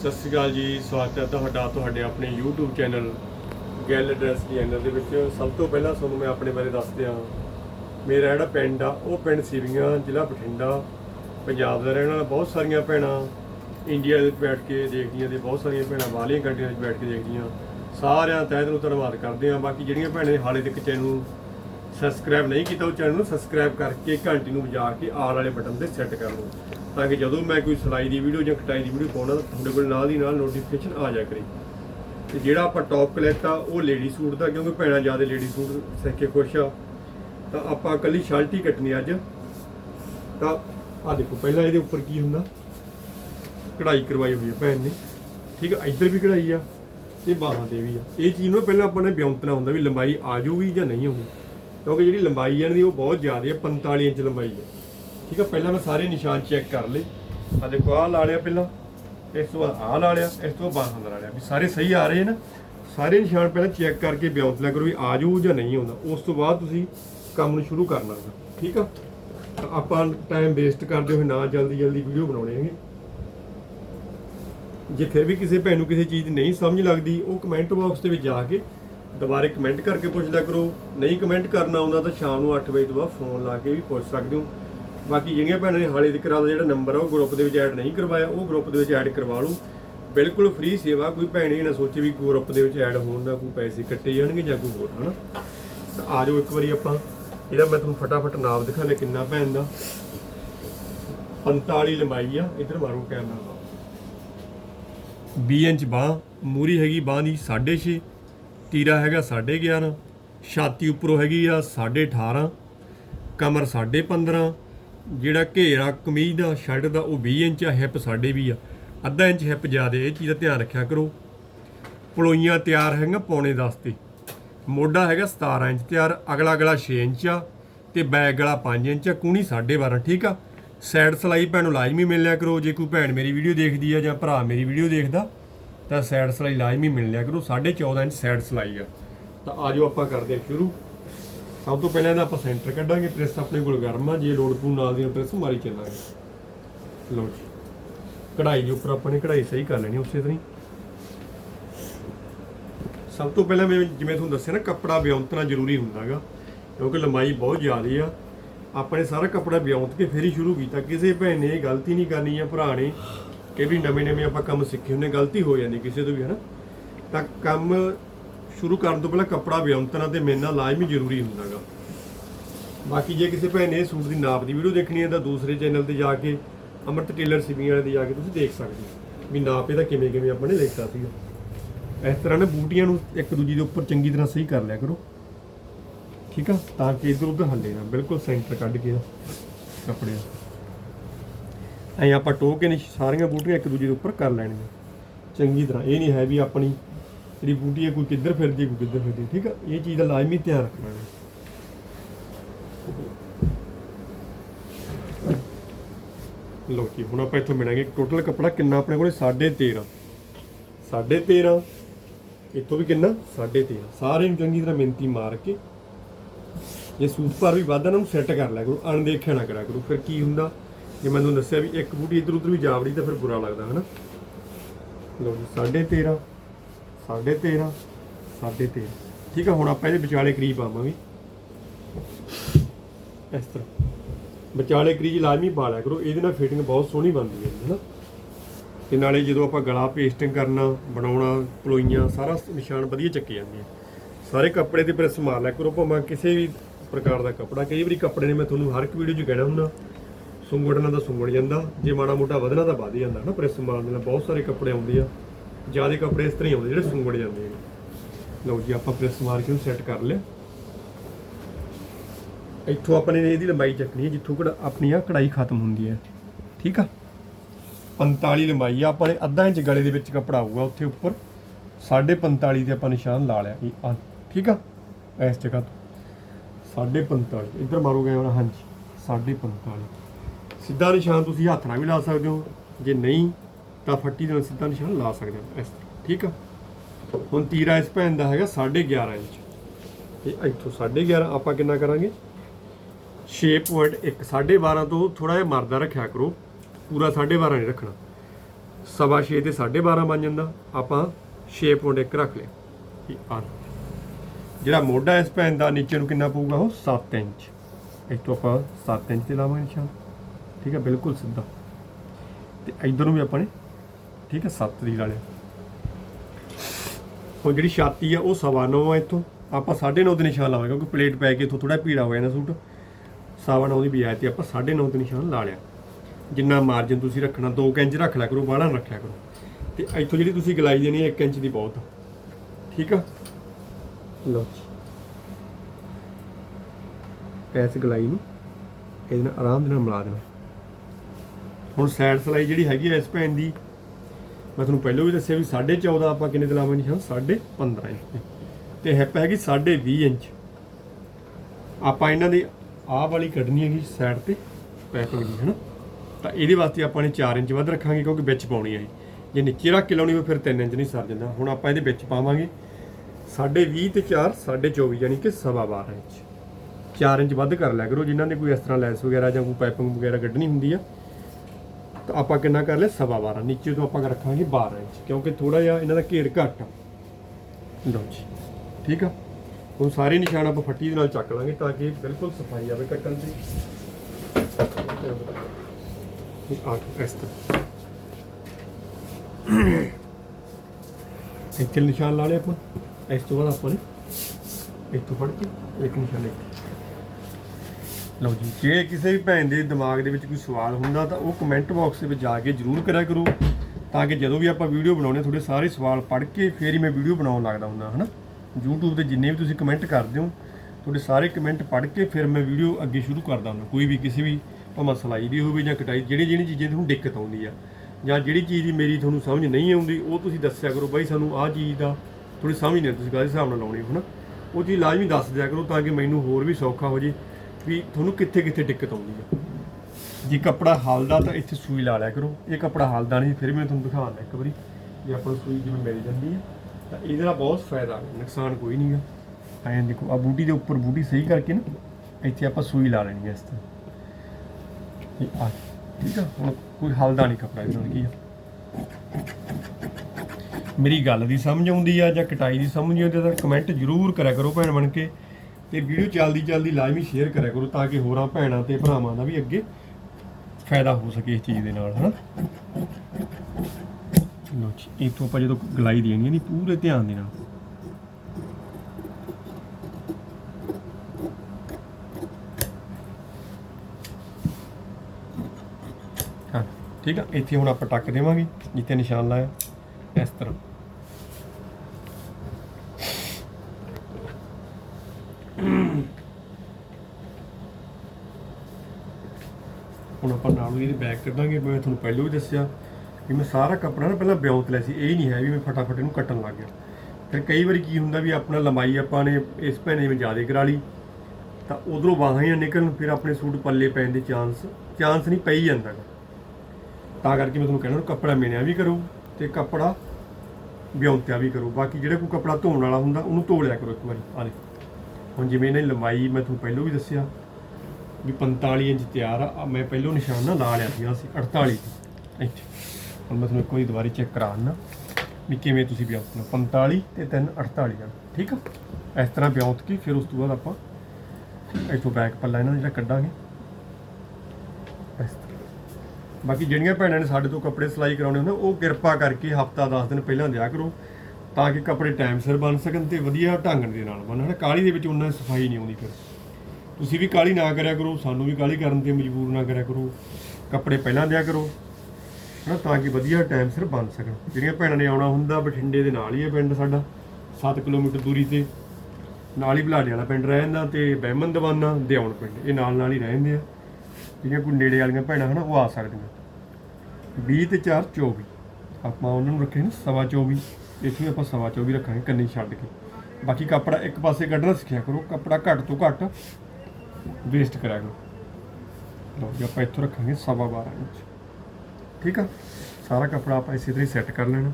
ਸਤਿ ਸ਼੍ਰੀ ਅਕਾਲ ਜੀ, ਸਵਾਗਤ ਹੈ ਤੁਹਾਡਾ, ਤੁਹਾਡੇ ਆਪਣੇ YouTube ਚੈਨਲ ਗੈਲ ਐਡਰੈਸ ਚੈਨਲ ਦੇ ਵਿੱਚ। ਸਭ ਤੋਂ ਪਹਿਲਾਂ ਤੁਹਾਨੂੰ ਮੈਂ ਆਪਣੇ ਬਾਰੇ ਦੱਸ ਦਿਆਂ ਮੇਰਾ ਜਿਹੜਾ ਪਿੰਡ ਆ, ਉਹ ਪਿੰਡ ਸਿਵੀਆਂ, ਜ਼ਿਲ੍ਹਾ ਬਠਿੰਡਾ, ਪੰਜਾਬ ਦਾ ਰਹਿਣ ਵਾਲਾ। ਬਹੁਤ ਸਾਰੀਆਂ ਭੈਣਾਂ ਇੰਡੀਆ ਦੇ ਵਿੱਚ ਬੈਠ ਕੇ ਦੇਖਦੀਆਂ ਤੇ ਬਹੁਤ ਸਾਰੀਆਂ ਭੈਣਾਂ ਬਾਹਰਲੀਆਂ ਕੰਟਰੀਆਂ ਵਿੱਚ ਬੈਠ ਕੇ ਦੇਖਦੀਆਂ। ਸਾਰਿਆਂ ਤਹਿ ਦਿਲੋਂ ਧੰਨਵਾਦ ਕਰਦੇ ਹਾਂ। ਬਾਕੀ ਜਿਹੜੀਆਂ ਭੈਣਾਂ ਨੇ ਹਾਲੇ ਤੱਕ ਚੈਨਲ ਨੂੰ ਸਬਸਕ੍ਰਾਈਬ ਨਹੀਂ ਕੀਤਾ, ਉਹ ਚੈਨਲ ਨੂੰ ਸਬਸਕ੍ਰਾਈਬ ਕਰਕੇ ਘੰਟੀ ਨੂੰ ਵਜਾ ਕੇ ਆਲ ਵਾਲੇ ਬਟਨ ਤੇ ਸੈੱਟ ਕਰ ਲਓ। ਤਾਂ ਕਿ ਜਦੋਂ ਮੈਂ ਕੋਈ ਸਿਲਾਈ ਦੀ ਵੀਡੀਓ ਜਾਂ ਕਟਾਈ ਦੀ ਵੀਡੀਓ ਪਾਉਣਾ ਤਾਂ ਤੁਹਾਡੇ ਕੋਲ ਨਾਲ ਦੀ ਨਾਲ ਨੋਟੀਫਿਕੇਸ਼ਨ ਆ ਜਾ ਕਰੇ। ਤੇ ਜਿਹੜਾ ਆਪਾਂ ਟੌਪ ਲੈਤਾ ਉਹ ਲੇਡੀ ਸੂਟ ਦਾ, ਕਿਉਂਕਿ ਭੈਣਾਂ ਜ਼ਿਆਦਾ ਲੇਡੀ ਸੂਟ ਸਿੱਖ ਕੇ ਖੁਸ਼ ਆ। ਤਾਂ ਆਪਾਂ ਕੱਲੀ ਸ਼ਰਟ ਹੀ ਕੱਟਣੀ ਅੱਜ। ਤਾਂ ਆ ਦੇਖੋ, ਪਹਿਲਾਂ ਇਹਦੇ ਉੱਪਰ ਕੀ ਹੁੰਦਾ? ਕਢਾਈ ਕਰਵਾਈ ਹੋਈ ਹੈ ਭੈਣ ਨੇ। ਠੀਕ ਆ, ਇੱਧਰ ਵੀ ਕਢਾਈ ਆ, ਤੇ ਬਾਹਾਂ ਤੇ ਵੀ ਆ। ਇਹ ਚੀਜ਼ ਨੂੰ ਪਹਿਲਾਂ ਆਪਾਂ ਨੇ ਵਿਉਂਤਣਾ ਹੁੰਦਾ ਵੀ ਲੰਬਾਈ ਆ ਜਾਊਗੀ ਜਾਂ ਨਹੀਂ ਆਊਗੀ। ਕਿਉਂਕਿ ਜਿਹੜੀ ਲੰਬਾਈ ਇਹਨਾਂ ਦੀ ਉਹ ਬਹੁਤ ਜ਼ਿਆਦਾ ਹੈ 45 ਇੰਚ ਲੰਬਾਈ ਹੈ ਠੀਕ ਆ, ਪਹਿਲਾਂ ਮੈਂ ਸਾਰੇ ਨਿਸ਼ਾਨ ਚੈੱਕ ਕਰ ਲਏ। ਆ ਦੇਖੋ, ਆਹ ਲਾ ਲਿਆ ਪਹਿਲਾਂ, ਇਸ ਤੋਂ ਬਾਅਦ ਆਹ ਲਾ ਲਿਆ, ਇਸ ਤੋਂ ਬਾਅਦ ਬਾਹਾਂ ਦਾ ਲਾ ਲਿਆ। ਵੀ ਸਾਰੇ ਸਹੀ ਆ ਰਹੇ ਨਾ, ਸਾਰੇ ਨਿਸ਼ਾਨ ਪਹਿਲਾਂ ਚੈੱਕ ਕਰਕੇ ਵਿਉਂਤਣਾ ਕਰੋ ਵੀ ਆ ਜਾਊ ਜਾਂ ਨਹੀਂ ਆਉਂਦਾ। ਉਸ ਤੋਂ ਬਾਅਦ ਤੁਸੀਂ ਕੰਮ ਨੂੰ ਸ਼ੁਰੂ ਕਰਨਾ ਹੈ। ਠੀਕ ਆ? ਤਾਂ ਆਪਾਂ ਟਾਈਮ ਵੇਸਟ ਕਰਦੇ ਹੋਏ ਨਾ ਜਲਦੀ ਜਲਦੀ ਵੀਡੀਓ ਬਣਾਉਣੇ ਹੈਗੇ। ਜੇ ਫਿਰ ਵੀ ਕਿਸੇ ਭੈਣ ਨੂੰ ਕਿਸੇ ਚੀਜ਼ ਦੀ ਨਹੀਂ ਸਮਝ ਲੱਗਦੀ, ਉਹ ਕਮੈਂਟ ਬਾਕਸ ਦੇ ਵਿੱਚ ਜਾ ਕੇ ਦੁਬਾਰੇ ਕਮੈਂਟ ਕਰਕੇ ਪੁੱਛ ਲਿਆ ਕਰੋ। ਨਹੀਂ ਕਮੈਂਟ ਕਰਨਾ ਆਉਂਦਾ ਤਾਂ ਸ਼ਾਮ ਨੂੰ 8 ਵਜੇ ਤੋਂ ਬਾਅਦ ਫੋਨ ਲਾ ਕੇ ਵੀ ਪੁੱਛ ਸਕਦੇ ਹੋ। ਬਾਕੀ ਜਿਹੜੀਆਂ ਭੈਣਾਂ ਨੇ ਹਾਲੇ ਤੱਕ ਦਾ ਜਿਹੜਾ ਨੰਬਰ ਆ, ਉਹ ਗਰੁੱਪ ਦੇ ਵਿੱਚ ਐਡ ਨਹੀਂ ਕਰਵਾਇਆ, ਉਹ ਗਰੁੱਪ ਦੇ ਵਿੱਚ ਐਡ ਕਰਵਾ ਲਓ। ਬਿਲਕੁਲ ਫ੍ਰੀ ਸੇਵਾ, ਕੋਈ ਭੈਣ ਇਹ ਨਾ ਸੋਚੇ ਵੀ ਗਰੁੱਪ ਦੇ ਵਿੱਚ ਐਡ ਹੋਣ ਦਾ ਕੋਈ ਪੈਸੇ ਕੱਟੇ ਜਾਣਗੇ ਜਾਂ ਕੋਈ ਹੋਰ, ਹਨਾ? ਤਾਂ ਆ ਜਾਓ ਇੱਕ ਵਾਰੀ ਆਪਾਂ। ਇਹਦਾ ਮੈਂ ਤੁਹਾਨੂੰ ਫਟਾਫਟ ਨਾਪ ਦਿਖਾਣਾ ਕਿੰਨਾ ਭੈਣ ਦਾ। 45 ਲੰਬਾਈ ਆ, ਇੱਧਰ ਮਾਰੋ ਕੈਮਰਾ 20 ਇੰਚ ਬਾਹ, ਮੂਰੀ ਹੈਗੀ ਬਾਹ ਦੀ 6.5 ਤੀਰਾ ਹੈਗਾ 11.5 ਛਾਤੀ ਉੱਪਰੋਂ ਹੈਗੀ ਆ 18.5 ਕਮਰ 15.5 ਜਿਹੜਾ ਘੇਰਾ ਕਮੀਜ਼ ਦਾ ਸ਼ਰਟ ਦਾ, ਉਹ 20 ਇੰਚ ਆ ਹਿੱਪ ਸਾਡੇ ਵੀ ਆ। ਅੱਧਾ ਇੰਚ ਹਿੱਪ ਜ਼ਿਆਦਾ, ਇਹ ਚੀਜ਼ ਦਾ ਧਿਆਨ ਰੱਖਿਆ ਕਰੋ। ਪਲੋਈਆਂ ਤਿਆਰ ਹੈਗੀਆਂ ਪੌਣੇ 10 ਤੇ। ਮੋਢਾ ਹੈਗਾ 17 ਇੰਚ ਤਿਆਰ, ਅਗਲਾ ਅਗਲਾ 6 ਇੰਚ ਆ, ਤੇ ਬੈਕ ਗਲਾ 5 ਇੰਚ ਆ, ਕੂਣੀ 12.5 ਠੀਕ ਆ? ਸਾਈਡ ਸਲਾਈ ਭੈਣ ਨੂੰ ਲਾਜ਼ਮੀ ਮਿਲ ਲਿਆ ਕਰੋ, ਜੇ ਕੋਈ ਭੈਣ ਮੇਰੀ ਵੀਡੀਓ ਦੇਖਦੀ ਆ ਜਾਂ ਭਰਾ ਮੇਰੀ ਵੀਡੀਓ ਦੇਖਦਾ, ਤਾਂ ਸਾਈਡ ਸਲਾਈ ਲਾਜ਼ਮੀ ਮਿਲ ਲਿਆ ਕਰੋ 14.5 ਇੰਚ ਸਾਈਡ ਸਲਾਈ ਆ। ਤਾਂ ਆਜੋ ਆਪਾਂ ਕਰਦੇ ਹਾਂ ਸ਼ੁਰੂ। ਸਭ ਤੋਂ ਪਹਿਲਾਂ ਇਹਦਾ ਆਪਾਂ ਸੈਂਟਰ ਕੱਢਾਂਗੇ ਪ੍ਰੈਸ ਆਪਣੇ ਕੋਲ ਗਰਮ ਆ, ਜੇ ਲੋੜ ਪੂ ਨਾਲ ਦੀ ਪ੍ਰੈਸ ਮਾਰੀ ਚੱਲਾਂਗੇ। ਲਓ ਜੀ, ਕਢਾਈ ਦੇ ਉੱਪਰ ਆਪਾਂ ਨੇ ਕਢਾਈ ਸਹੀ ਕਰ ਲੈਣੀ ਉਸੇ ਤਰ੍ਹਾਂ ਹੀ। ਸਭ ਤੋਂ ਪਹਿਲਾਂ ਮੈਂ ਜਿਵੇਂ ਤੁਹਾਨੂੰ ਦੱਸਿਆ ਨਾ, ਕੱਪੜਾ ਵਿਉਂਤਣਾ ਜ਼ਰੂਰੀ ਹੁੰਦਾਗਾ, ਕਿਉਂਕਿ ਲੰਬਾਈ ਬਹੁਤ ਜ਼ਿਆਦੀ ਆ। ਆਪਣੇ ਸਾਰਾ ਕੱਪੜਾ ਵਿਉਂਤ ਕੇ ਫਿਰ ਹੀ ਸ਼ੁਰੂ ਕੀਤਾ। ਕਿਸੇ ਭੈਣ ਨੇ ਇਹ ਗਲਤੀ ਨਹੀਂ ਕਰਨੀ ਆ ਭਰਾ ਨੇ ਕਿ ਵੀ ਨਵੇਂ ਨਵੇਂ ਆਪਾਂ ਕੰਮ ਸਿੱਖੇ ਹੁੰਦੇ, ਗਲਤੀ ਹੋ ਜਾਂਦੀ ਕਿਸੇ ਤੋਂ ਵੀ, ਹਨਾ? ਤਾਂ ਕੰਮ ਸ਼ੁਰੂ ਕਰਨ ਤੋਂ ਪਹਿਲਾਂ ਕੱਪੜਾ ਵਿਉਂਤਣਾ ਤੇ ਮੇਨਾ ਲਾਜ਼ਮੀ ਜ਼ਰੂਰੀ ਹੁੰਦਾਗਾ। ਬਾਕੀ ਜੇ ਕਿਸੇ ਭੈਣ ਨੇ ਸੂਟ ਦੀ ਨਾਪ ਦੀ ਵੀਡੀਓ ਦੇਖਣੀ ਹੈ ਤਾਂ ਦੂਸਰੇ ਚੈਨਲ ਤੇ ਜਾ ਕੇ, ਅਮਰਤ ਟੇਲਰ ਸਿਵਿੰਗ ਵਾਲੇ ਤੇ ਜਾ ਕੇ ਤੁਸੀਂ ਦੇਖ ਸਕਦੇ ਹੋ ਵੀ ਨਾਪ ਇਹਦਾ ਕਿਵੇਂ ਕਿਵੇਂ ਆਪਾਂ ਨੇ ਲਿਖਤਾ ਸੀਗਾ। ਇਸ ਤਰ੍ਹਾਂ ਨਾ ਬੂਟੀਆਂ ਨੂੰ ਇੱਕ ਦੂਜੀ ਦੇ ਉੱਪਰ ਚੰਗੀ ਤਰ੍ਹਾਂ ਸਹੀ ਕਰ ਲਿਆ ਕਰੋ। ਠੀਕ ਆ? ਤਾਂ ਕਿ ਇਧਰ ਉਧਰ ਹੱਲੇ ਨਾ, ਬਿਲਕੁਲ ਸੈਂਟਰ ਕੱਢ ਕੇ ਕੱਪੜੇ। ਦਾ ਐਂ ਆਪਾਂ ਟੋਕ ਕੇ ਨਹੀਂ, ਸਾਰੀਆਂ ਬੂਟੀਆਂ ਇੱਕ ਦੂਜੇ ਦੇ ਉੱਪਰ ਕਰ ਲੈਣੀਆਂ। ਚੰਗੀ ਤਰ੍ਹਾਂ। ਇਹ ਨਹੀਂ ਹੈ ਵੀ ਆਪਣੀ ਜਿਹੜੀ ਬੂਟੀ ਹੈ, ਕੋਈ ਕਿੱਧਰ ਫਿਰਦੀ ਕੋਈ ਕਿੱਧਰ ਫਿਰਦੀ ਠੀਕ ਆ? ਇਹ ਚੀਜ਼ ਦਾ ਲਾਜ਼ਮੀ ਧਿਆਨ ਰੱਖਣਾ ਹੈ। ਲੋ ਜੀ, ਹੁਣ ਆਪਾਂ ਇੱਥੋਂ ਮਿਲਾਂਗੇ। ਟੋਟਲ ਕੱਪੜਾ ਕਿੰਨਾ ਆਪਣੇ ਕੋਲੇ? 13.5 13.5 ਇੱਥੋਂ ਵੀ ਕਿੰਨਾ? 13.5 ਸਾਰੇ ਨੂੰ ਚੰਗੀ ਤਰ੍ਹਾਂ ਮਿਹਨਤੀ ਮਾਰ ਕੇ ਜੇ ਸੂਟ ਪਰ ਵੀ ਵਾਧਾ ਨੂੰ ਸੈੱਟ ਕਰ ਲਿਆ ਕਰੋ। ਅਣਦੇਖਿਆ ਨਾ ਕਰਿਆ ਕਰੋ। ਫਿਰ ਕੀ ਹੁੰਦਾ? ਜੇ ਮੈਨੂੰ ਦੱਸਿਆ ਵੀ ਇੱਕ ਬੂਟੀ ਇੱਧਰ ਉੱਧਰ ਵੀ ਜਾਵੜੀ ਤਾਂ ਫਿਰ ਬੁਰਾ ਲੱਗਦਾ, ਹਨਾ? ਲੋ ਜੀ 13.5 13.5 13.5 ਠੀਕ ਆ, ਹੁਣ ਆਪਾਂ ਇਹਦੇ ਵਿਚਾਲੇ ਕਰੀਬ ਆਵਾਂਗੇ। ਇਸ ਤਰ੍ਹਾਂ। ਵਿਚਾਲੇ ਕਰੀਜ ਲਾਜ਼ਮੀ ਪਾ ਲਿਆ ਕਰੋ, ਇਹਦੇ ਨਾਲ ਫਿਟਿੰਗ ਬਹੁਤ ਸੋਹਣੀ ਬਣਦੀ ਹੈ, ਹੈਨਾ? ਤੇ ਨਾਲੇ ਜਦੋਂ ਆਪਾਂ ਗਲਾ ਪੇਸਟਿੰਗ ਕਰਨਾ, ਬਣਾਉਣਾ, ਪਲੋਈਆਂ, ਸਾਰਾ ਨਿਸ਼ਾਨ ਵਧੀਆ ਚੱਕੇ ਜਾਂਦੇ ਆ। ਸਾਰੇ ਕੱਪੜੇ ਤੇ ਪ੍ਰੈਸ ਮਾਰ ਲਿਆ ਕਰੋ, ਭਾਵੇਂ ਕਿਸੇ ਵੀ ਪ੍ਰਕਾਰ ਦਾ ਕੱਪੜਾ। ਕਈ ਵਾਰੀ ਕੱਪੜੇ ਨੇ ਮੈਂ ਤੁਹਾਨੂੰ ਹਰ ਇੱਕ ਵੀਡੀਓ 'ਚ ਕਹਿਣਾ ਹੁੰਦਾ ਸੁੰਗੜਨਾ ਤਾਂ ਸੁੰਗੜ ਜਾਂਦਾ, ਜੇ ਮਾੜਾ ਮੋਟਾ ਵਧਣਾ ਤਾਂ ਵਧ ਜਾਂਦਾ ਨਾ ਪ੍ਰੈਸ ਮਾਰਨ ਨਾਲ ਬਹੁਤ ਸਾਰੇ ਕੱਪੜੇ ਆਉਂਦੇ ਆ। ਜ਼ਿਆਦਾ ਕੱਪੜੇ ਇਸ ਤਰ੍ਹਾਂ ਹੀ ਆਉਂਦੇ, ਜਿਹੜੇ ਸੁੰਗੜ ਜਾਂਦੇ ਆ। ਲਓ ਜੀ, ਆਪਾਂ ਪ੍ਰੈਸ ਮਾਰ ਕੇ ਉਹਨੂੰ ਸੈੱਟ ਕਰ ਲਿਆ। ਇੱਥੋਂ ਆਪਾਂ ਨੇ ਇਹਦੀ ਲੰਬਾਈ ਚੱਕਣੀ ਹੈ, ਜਿੱਥੋਂ ਕੜਾ ਆਪਣੀ ਆ ਕੜਾਈ ਖਤਮ ਹੁੰਦੀ ਹੈ। ਠੀਕ ਆ? 45 ਲੰਬਾਈ ਆ, ਆਪਾਂ ਨੇ ਅੱਧਾ ਇੰਚ ਗਲੇ ਦੇ ਵਿੱਚ ਕੱਪੜਾ ਆਊਗਾ ਉੱਥੇ ਉੱਪਰ। 45 ਤੇ ਆਪਾਂ ਨਿਸ਼ਾਨ ਲਾ ਲਿਆ ਇਹ ਠੀਕ ਆ? ਇਸ ਜਗ੍ਹਾ ਤੋਂ। 45 ਇੱਧਰ ਮਾਰੋਗੇ ਹੁਣ ਹਾਂਜੀ 45 ਸਿੱਧਾ ਨਿਸ਼ਾਨ ਤੁਸੀਂ ਹੱਥ ਨਾਲ ਵੀ ਲਾ ਸਕਦੇ ਹੋ, ਜੇ ਨਹੀਂ ਤਾਂ ਫੱਟੀ ਦੇ ਨਾਲ ਸਿੱਧਾ ਨਿਸ਼ਾਨ ਲਾ ਸਕਦੇ ਹਾਂ ਇਸ ਤਰ੍ਹਾਂ, ਠੀਕ ਆ? ਹੁਣ ਤੀਰਾ ਇਸ ਭੈਣ ਦਾ ਹੈਗਾ 11.5 ਇੰਚ। ਤੇ ਇੱਥੋਂ 11.5 ਆਪਾਂ ਕਿੰਨਾ ਕਰਾਂਗੇ? 6.1 12.5 ਤੋਂ ਥੋੜਾ ਜਿਹਾ ਮਰਦਾ ਰੱਖਿਆ ਕਰੋ, ਪੂਰਾ 12.5 ਨਹੀਂ ਰੱਖਣਾ। ਸਵਾ ਛੇ ਤੇ 12.5 ਬਣ ਜਾਂਦਾ, ਆਪਾਂ 6 ਪੁਆਇੰਟ ਇੱਕ ਰੱਖ ਲਿਆ। ਇਹ ਆ ਜਿਹੜਾ ਮੋਢਾ ਇਸ ਭੈਣ ਦਾ ਨੀਚੇ ਨੂੰ ਕਿੰਨਾ ਪਊਗਾ ਉਹ? 7 ਇੰਚ। ਇੱਥੋਂ ਆਪਾਂ 7 ਇੰਚ ਤੇ ਲਾਵਾਂਗੇ ਨਿਸ਼ਾਨ। ਠੀਕ ਹੈ ਬਿਲਕੁਲ ਸਿੱਧਾ। ਤੇ ਇਧਰ ਨੂੰ ਵੀ ਆਪਾਂ ਨੇ ਠੀਕ ਹੈ 7 ਦੀ ਲਾ ਲਿਆ ਹੁਣ ਜਿਹੜੀ ਛਾਤੀ ਆ ਉਹ ਸਵਾ ਨੌ ਆ ਇੱਥੋਂ। ਆਪਾਂ 9.5 ਦੇ ਨਿਸ਼ਾਨ ਲਾਵਾਂਗੇ ਕਿਉਂਕਿ ਪਲੇਟ ਪੈ ਕੇ ਇੱਥੋਂ ਥੋੜਾ ਭੀੜਾ ਹੋ ਜਾਂਦਾ ਸੂਟ। ਸਵਾ ਨੌ ਦੀ ਬਜਾਏ ਤੇ ਆਪਾਂ 9.5 ਦੇ ਨਿਸ਼ਾਨ ਲਾ ਲਿਆ। ਜਿੰਨਾ ਮਾਰਜਨ ਤੁਸੀਂ ਰੱਖਣਾ 2 ਇੰਚ ਰੱਖ ਲਿਆ ਕਰੋ ਬਾਹਲਾ ਰੱਖਿਆ ਕਰੋ। ਤੇ ਇੱਥੋਂ ਜਿਹੜੀ ਤੁਸੀਂ ਗਲਾਈ ਦੇਣੀ ਹੈ 1 ਇੰਚ ਦੀ ਬਹੁਤ ਠੀਕ ਆ? ਲਓ ਐਸ ਗਲਾਈ ਨੂੰ ਇਹਦੇ ਨਾਲ ਆਰਾਮ ਦੇ ਨਾਲ ਮਿਲਾ ਦੇਣਾ। ਹੁਣ ਸਾਈਡ ਸਲਾਈ ਜਿਹੜੀ ਹੈਗੀ ਐ ਇਸ ਭੈਣ ਦੀ ਮੈਂ ਤੁਹਾਨੂੰ ਪਹਿਲਾਂ ਵੀ ਦੱਸਿਆ ਵੀ 14.5 ਆਪਾਂ ਕਿੰਨੇ ਤੇ ਲਾਵਾਂਗੇ ਨਿਸ਼ਾਨ 15.5 ਇੰਚ ਤੇ। ਤੇ ਹਿੱਪ ਹੈਗੀ 20.5 ਇੰਚ। ਆਪਾਂ ਇਹਨਾਂ ਦੀ ਆਹ ਵਾਲੀ ਕੱਢਣੀ ਹੈਗੀ ਸਾਈਡ ਤੇ ਪੈਕਿੰਗ ਦੀ ਹੈਨਾ ਤਾਂ ਇਹਦੇ ਵਾਸਤੇ ਆਪਾਂ ਨੇ 4 ਇੰਚ ਵੱਧ ਰੱਖਾਂਗੇ ਕਿਉਂਕਿ ਵਿੱਚ ਪਾਉਣੀ ਹੈ ਜੇ ਨੀਚੇ ਰੱਖ ਕੇ ਲਾਉਣੀ ਹੋਵੇ, ਫਿਰ 3 ਇੰਚ ਨਹੀਂ ਸਰ ਜਾਂਦਾ। ਹੁਣ ਆਪਾਂ ਇਹਦੇ ਵਿੱਚ ਪਾਵਾਂਗੇ 20.5 ਤੇ 4 24 ਯਾਨੀ ਕਿ ਸਵਾ 12 ਇੰਚ। 4 ਇੰਚ ਵੱਧ ਕਰ ਲਿਆ ਕਰੋ। ਜਿਨ੍ਹਾਂ ਨੇ ਕੋਈ ਇਸ ਤਰ੍ਹਾਂ ਲੈਸ ਵਗੈਰਾ ਜਾਂ ਕੋਈ ਪਾਈਪਿੰਗ ਵਗੈਰਾ ਕੱਢਣੀ ਹੁੰਦੀ ਆ ਤਾਂ ਆਪਾਂ ਕਿੰਨਾ ਕਰ ਲਿਆ? ਸਵਾ 12 ਨੀਚੇ ਤੋਂ ਆਪਾਂ ਰੱਖਾਂਗੇ 12 ਇੰਚ ਕਿਉਂਕਿ ਥੋੜਾ ਜਿਹਾ ਇਹਨਾਂ ਦਾ ਘੇਰ ਘੱਟ ਆ। ਲਓ ਜੀ। ਠੀਕ ਆ? ਹੁਣ ਸਾਰੇ ਨਿਸ਼ਾਨ ਆਪਾਂ ਫੱਟੀ ਦੇ ਨਾਲ ਚੱਕ ਲਾਂਗੇ ਤਾਂ ਕਿ ਬਿਲਕੁਲ ਸਫ਼ਾਈ ਆਵੇ ਕੱਟਣ ਦੀ। ਇਹ ਆ ਇਸ ਤਰ੍ਹਾਂ। ਇੱਥੇ ਨਿਸ਼ਾਨ ਲਾ ਲਿਆ ਆਪਾਂ। ਇਸ ਤੋਂ ਬਾਅਦ ਆਪਾਂ ਨੇ ਇੱਥੋਂ ਫੜ ਕੇ ਇੱਕ ਨਿਸ਼ਾਨ ਇੱਥੇ। ਲਓ ਜੀ, ਜੇ ਕਿਸੇ ਵੀ ਭੈਣ ਦੇ ਦਿਮਾਗ ਦੇ ਵਿੱਚ ਕੋਈ ਸਵਾਲ ਹੁੰਦਾ ਤਾਂ ਉਹ ਕਮੈਂਟ ਬਾਕਸ ਦੇ ਵਿੱਚ ਜਾ ਕੇ ਜਰੂਰ ਕਰਿਆ ਕਰੋ, ਤਾਂ ਕਿ ਜਦੋਂ ਵੀ ਆਪਾਂ ਵੀਡੀਓ ਬਣਾਉਣੇ ਤੁਹਾਡੇ ਸਾਰੇ ਸਵਾਲ ਪੜ੍ਹ ਕੇ ਫੇਰ ਹੀ ਮੈਂ ਵੀਡੀਓ ਬਣਾਉਣ ਲੱਗਦਾ ਹੁੰਦਾ, ਹਨਾ? YouTube ਤੇ ਜਿੰਨੇ ਵੀ ਤੁਸੀਂ ਕਮੈਂਟ ਕਰਦੇ ਹੋ, ਤੁਹਾਡੇ ਸਾਰੇ ਕਮੈਂਟ ਪੜ੍ਹ ਕੇ ਫਿਰ ਮੈਂ ਵੀਡੀਓ ਅੱਗੇ ਸ਼ੁਰੂ ਕਰਦਾ ਹੁੰਦਾ, ਕੋਈ ਵੀ ਕਿਸੇ ਵੀ ਭਾਵੇਂ ਸਲਾਈ ਦੀ ਹੋਵੇ ਜਾਂ ਕਟਾਈ, ਜਿਹੜੀ ਜਿਹੜੀ ਚੀਜ਼ਾਂ ਦੀ ਤੁਹਾਨੂੰ ਦਿੱਕਤ ਆਉਂਦੀ ਆ, ਜਾਂ ਜਿਹੜੀ ਚੀਜ਼ ਦੀ ਮੇਰੀ ਤੁਹਾਨੂੰ ਸਮਝ ਨਹੀਂ ਆਉਂਦੀ, ਉਹ ਤੁਸੀਂ ਦੱਸਿਆ ਕਰੋ, ਬਾਈ ਸਾਨੂੰ ਆਹ ਚੀਜ਼ ਦਾ ਥੋੜੀ ਸਮਝ ਨਹੀਂ ਤੁਸੀਂ ਕਾਹਦੇ ਹਿਸਾਬ ਨਾਲ ਲਾਉਣੀ ਹੈ ਹਨਾ? ਉਹ ਚੀਜ਼ ਲਾਜ਼ਮੀ ਦੱਸ ਦਿਆ ਕਰੋ ਤਾਂ ਕਿ ਮੈਨੂੰ ਹੋਰ ਵੀ ਸੌਖਾ ਹੋ ਜੇ ਵੀ ਤੁਹਾਨੂੰ ਕਿੱਥੇ ਕਿੱਥੇ ਦਿੱਕਤ ਆਉਂਦੀ ਹੈ ਜੇ ਕੱਪੜਾ ਹਲਦਾ ਤਾਂ ਇੱਥੇ ਸੂਈ ਲਾ ਲਿਆ ਕਰੋ। ਇਹ ਕੱਪੜਾ ਹਲਦਾ ਨਹੀਂ, ਫਿਰ ਮੈਂ ਤੁਹਾਨੂੰ ਦਿਖਾਉਂਦਾ ਇੱਕ ਵਾਰੀ। ਜੇ ਆਪਾਂ ਸੂਈ ਜਿਵੇਂ ਮਿਲ ਜਾਂਦੀ ਹੈ ਤਾਂ ਇਹਦੇ ਨਾਲ ਬਹੁਤ ਫਾਇਦਾ ਹੈ ਨੁਕਸਾਨ ਕੋਈ ਨਹੀਂ ਹੈ ਐਂ ਦੇਖੋ ਆ ਬੂਟੀ ਦੇ ਉੱਪਰ ਬੂਟੀ ਸਹੀ ਕਰਕੇ ਨਾ, ਇੱਥੇ ਆਪਾਂ ਸੂਈ ਲਾ ਲੈਣੀ ਹੈ ਇਸ ਤਰ੍ਹਾਂ। ਇਹ ਆ ਠੀਕ ਆ, ਹੁਣ ਕੋਈ ਹਲਦਾ ਨਹੀਂ ਕੱਪੜਾ ਇਹਦੇ ਨਾਲ ਕੀ ਆ। ਮੇਰੀ ਗੱਲ ਦੀ ਸਮਝ ਆਉਂਦੀ ਆ ਜਾਂ ਕਟਾਈ ਦੀ ਸਮਝ ਆਉਂਦੀ ਆ ਤਾਂ ਕਮੈਂਟ ਜ਼ਰੂਰ ਕਰਿਆ ਕਰੋ ਭੈਣ ਬਣ ਕੇ। ਤੇ ਵੀਡੀਓ ਚੱਲਦੀ ਚੱਲਦੀ ਲਾਜ਼ਮੀ ਸ਼ੇਅਰ ਕਰਿਆ ਕਰੋ ਤਾਂ ਕਿ ਹੋਰਾਂ ਭੈਣਾਂ ਤੇ ਭਰਾਵਾਂ ਦਾ ਵੀ ਅੱਗੇ ਫਾਇਦਾ ਹੋ ਸਕੇ ਇਸ ਚੀਜ਼ ਦੇ ਨਾਲ, ਹਨਾ? ਲੋ ਜੀ ਇਹ ਤੋਂ ਆਪਾਂ ਜਦੋਂ ਗਲਾਈ ਦੇਣੀ ਹੈ ਨਹੀਂ ਪੂਰੇ ਧਿਆਨ ਦੇ ਨਾਲ। ਹਾਂ, ਠੀਕ ਆ? ਇੱਥੇ ਹੁਣ ਆਪਾਂ ਟੱਕ ਦੇਵਾਂਗੇ, ਜਿੱਥੇ ਨਿਸ਼ਾਨ ਲਾਇਆ, ਇਸ ਤਰ੍ਹਾਂ। ਹੁਣ ਆਪਾਂ ਨਾਲ ਹੀ ਇਹਦੇ ਬੈਕ ਕੱਢਾਂਗੇ, ਮੈਂ ਤੁਹਾਨੂੰ ਪਹਿਲਾਂ ਵੀ ਦੱਸਿਆ ਕਿ ਮੈਂ ਸਾਰਾ ਕੱਪੜਾ ਨਾ ਪਹਿਲਾਂ ਬਿਉਂਤ ਲਿਆ ਸੀ, ਇਹ ਨਹੀਂ ਹੈ ਵੀ ਮੈਂ ਫਟਾਫਟ ਇਹਨੂੰ ਕੱਟਣ ਲੱਗ ਗਿਆ। ਫਿਰ ਕਈ ਵਾਰੀ ਕੀ ਹੁੰਦਾ ਵੀ ਆਪਣਾ ਲੰਬਾਈ ਆਪਾਂ ਨੇ ਇਸ ਭੈਣੇ ਵਿੱਚ ਜ਼ਿਆਦਾ ਕਰਾ ਲਈ, ਤਾਂ ਉਧਰੋਂ ਬਾਹਾਂ ਹੀ ਨਾ ਨਿਕਲਣ, ਫਿਰ ਆਪਣੇ ਸੂਟ ਪੱਲੇ ਪੈਣ ਦੇ ਚਾਂਸ ਚਾਂਸ ਨਹੀਂ ਪਈ ਜਾਂਦਾ। ਤਾਂ ਕਰਕੇ ਮੈਂ ਤੁਹਾਨੂੰ ਕਹਿਣਾ ਕੱਪੜਾ ਮਿਣਿਆ ਵੀ ਕਰੋ ਤੇ ਕੱਪੜਾ ਵਿਉਂਤਿਆ ਵੀ ਕਰੋ। ਬਾਕੀ ਜਿਹੜਾ ਕੋਈ ਕੱਪੜਾ ਧੋਣ ਵਾਲਾ ਹੁੰਦਾ, ਉਹਨੂੰ ਧੋ ਲਿਆ ਕਰੋ ਇੱਕ ਵਾਰੀ। ਆਲੇ ਹੁਣ ਜਿਵੇਂ ਇਹਨਾਂ ਦੀ ਲੰਬਾਈ ਮੈਂ ਤੁਹਾਨੂੰ ਪਹਿਲਾਂ ਵੀ ਦੱਸਿਆ ਵੀ 45 ਇੰਚ ਤਿਆਰ ਆ। ਮੈਂ ਪਹਿਲੋਂ ਨਿਸ਼ਾਨ ਨਾ ਲਾ ਲਿਆ ਸੀਗਾ ਸੀ 48 ਤੇ। ਇੱਥੇ। ਹੁਣ ਮੈਂ ਤੁਹਾਨੂੰ ਇੱਕ ਵਾਰੀ ਦੁਬਾਰਾ ਚੈੱਕ ਕਰਾ ਦਿੰਦਾ ਵੀ ਕਿਵੇਂ ਤੁਸੀਂ ਬਿਉਂਤ ਲਓ 45 ਤੇ 3 48 ਆ। ਠੀਕ ਆ? ਇਸ ਤਰ੍ਹਾਂ ਬਿਉਂਤ ਕੇ ਫਿਰ ਉਸ ਤੋਂ ਬਾਅਦ ਆਪਾਂ ਇੱਥੋਂ ਬੈਕ ਪੱਲਾ ਇਹਨਾਂ ਦਾ ਜਿਹੜਾ ਕੱਢਾਂਗੇ। ਇਸ ਤਰ੍ਹਾਂ। ਬਾਕੀ ਜਿਹੜੀਆਂ ਭੈਣਾਂ ਨੇ ਸਾਡੇ ਤੋਂ ਕੱਪੜੇ ਸਿਲਾਈ ਕਰਾਉਣੇ ਹੁੰਦੇ, ਉਹ ਕਿਰਪਾ ਕਰਕੇ ਹਫਤਾ 10 ਦਿਨ ਪਹਿਲਾਂ ਦਿਆ ਕਰੋ, ਤਾਂ ਕਿ ਕੱਪੜੇ ਟਾਈਮ ਸਿਰ ਬਣ ਸਕਣ ਤੇ ਵਧੀਆ ਢੰਗ ਦੇ ਨਾਲ ਬਣਨ ਕਾਲੀ ਦੇ ਵਿੱਚ ਉਹਨਾਂ ਸਫ਼ਾਈ ਨਹੀਂ ਆਉਂਦੀ ਫਿਰ। ਤੁਸੀਂ ਵੀ ਕਾਲੀ ਨਾ ਕਰਿਆ ਕਰੋ, ਸਾਨੂੰ ਵੀ ਕਾਲੀ ਕਰਨ ਤੇ ਮਜਬੂਰ ਨਾ ਕਰਿਆ ਕਰੋ। ਕੱਪੜੇ ਪਹਿਲਾਂ ਦਿਆ ਕਰੋ, ਹਨਾ, ਤਾਂ ਕਿ ਵਧੀਆ ਟਾਈਮ ਸਿਰ ਬਣ ਸਕਣ। ਜਿਹੜੀਆਂ ਭੈਣਾਂ ਨੇ ਆਉਣਾ ਹੁੰਦਾ, ਬਠਿੰਡੇ ਦੇ ਨਾਲ ਹੀ ਹੈ ਪਿੰਡ ਸਾਡਾ 7 ਕਿਲੋਮੀਟਰ ਦੂਰੀ ਤੇ। ਨਾਲ ਹੀ ਬਲਾਡੇ ਵਾਲਾ ਪਿੰਡ ਰਹਿ ਜਾਂਦਾ ਤੇ ਬਹਿਮਨ ਦਵਾਨਾ ਦਿਉਣ ਪਿੰਡ, ਇਹ ਨਾਲ ਨਾਲ ਹੀ ਰਹਿ ਜਾਂਦੇ ਆ। ਜਿਹੜੀਆਂ ਕੋਈ ਨੇੜੇ ਵਾਲੀਆਂ ਭੈਣਾਂ ਹਨ, ਉਹ ਆ ਸਕਦੀਆਂ। 20 ਤੇ 4 24 ਆਪਾਂ ਉਹਨਾਂ ਨੂੰ ਰੱਖੇ ਨੇ ਸਵਾ 24 ਇੱਥੇ ਆਪਾਂ ਸਵਾ 24 ਰੱਖਾਂਗੇ, ਕੰਨੀ ਛੱਡ ਕੇ। ਬਾਕੀ ਕੱਪੜਾ ਇੱਕ ਪਾਸੇ ਕੱਢਣਾ ਸਿੱਖਿਆ ਕਰੋ, ਕੱਪੜਾ ਘੱਟ ਤੋਂ ਘੱਟ ਵੇਸਟ ਕਰਿਆ ਕਰੋ। ਲਓ ਜੀ, ਆਪਾਂ ਇੱਥੋਂ ਰੱਖਾਂਗੇ ਸਵਾ 12 ਇੰਚ। ਠੀਕ ਆ? ਸਾਰਾ ਕੱਪੜਾ ਆਪਾਂ ਇਸੇ ਤਰ੍ਹਾਂ ਹੀ ਸੈੱਟ ਕਰ ਲੈਣਾ।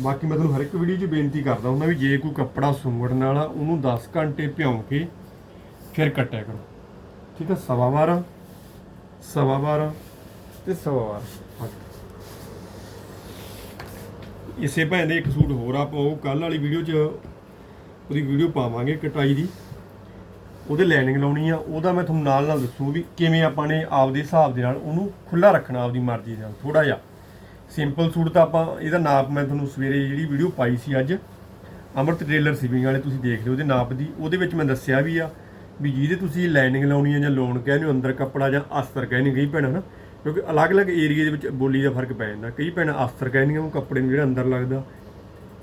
ਬਾਕੀ ਮੈਂ ਤੁਹਾਨੂੰ ਹਰ ਇੱਕ ਵੀਡੀਓ 'ਚ ਬੇਨਤੀ ਕਰਦਾ ਹੁੰਦਾ ਵੀ ਜੇ ਕੋਈ ਕੱਪੜਾ ਸੁੰਗੜਨ ਵਾਲਾ ਉਹਨੂੰ 10 ਘੰਟੇ ਭਿਉਂ ਕੇ ਫਿਰ ਕੱਟਿਆ ਕਰੋ। ਠੀਕ ਆ? ਸਵਾ 12 ਸਵਾ 12 ਤੇ ਸਵਾ 12 ਇਸੇ ਭੈਣ ਦੇ ਇੱਕ ਸੂਟ ਹੋਰ ਆਪਾਂ ਉਹ ਕੱਲ ਵਾਲੀ ਵੀਡੀਓ 'ਚ ਉਹਦੀ ਵੀਡੀਓ ਪਾਵਾਂਗੇ ਕਟਾਈ ਦੀ। ਉਹਦੇ ਲਾਈਨਿੰਗ ਲਾਉਣੀ ਆ, ਉਹਦਾ ਮੈਂ ਤੁਹਾਨੂੰ ਨਾਲ ਨਾਲ ਦੱਸੂ ਵੀ ਕਿਵੇਂ ਆਪਾਂ ਨੇ ਆਪਦੇ ਹਿਸਾਬ ਦੇ ਨਾਲ ਉਹਨੂੰ ਖੁੱਲਾ ਰੱਖਣਾ, ਆਪਦੀ ਮਰਜ਼ੀ ਦੇ ਨਾਲ ਥੋੜਾ ਜਿਹਾ। ਸਿੰਪਲ ਸੂਟ ਤਾਂ ਆਪਾਂ, ਇਹਦਾ ਨਾਪ ਮੈਂ ਤੁਹਾਨੂੰ ਸਵੇਰੇ ਜਿਹੜੀ ਵੀਡੀਓ ਪਾਈ ਸੀ ਅੱਜ, ਅਮਰਤ ਟ੍ਰੇਲਰ ਸਿਪਿੰਗ ਵਾਲੇ, ਤੁਸੀਂ ਦੇਖ ਲਿਓ ਉਹਦੇ ਨਾਪ ਦੀ। ਉਹਦੇ ਵਿੱਚ ਮੈਂ ਦੱਸਿਆ ਵੀ ਆ ਵੀ ਜਿਹਦੇ ਤੁਸੀਂ ਲਾਈਨਿੰਗ ਲਾਉਣੀ ਆ ਜਾਂ ਲੋਨ ਕਹਿੰਦੇ ਹੋ, ਅੰਦਰ ਕੱਪੜਾ ਜਾਂ ਅਸਤਰ ਕਹਿੰਦੇ ਕਈ ਭੈਣਾਂ ਨਾ, ਕਿਉਂਕਿ ਅਲੱਗ-ਅਲੱਗ ਏਰੀਆ ਦੇ ਵਿੱਚ ਬੋਲੀ ਦਾ ਫ਼ਰਕ ਪੈ ਜਾਂਦਾ। ਕਈ ਭੈਣਾਂ ਅਸਤਰ ਕਹਿੰਦੀਆਂ ਉਹ ਕੱਪੜੇ ਨੂੰ ਜਿਹੜਾ ਅੰਦਰ ਲੱਗਦਾ।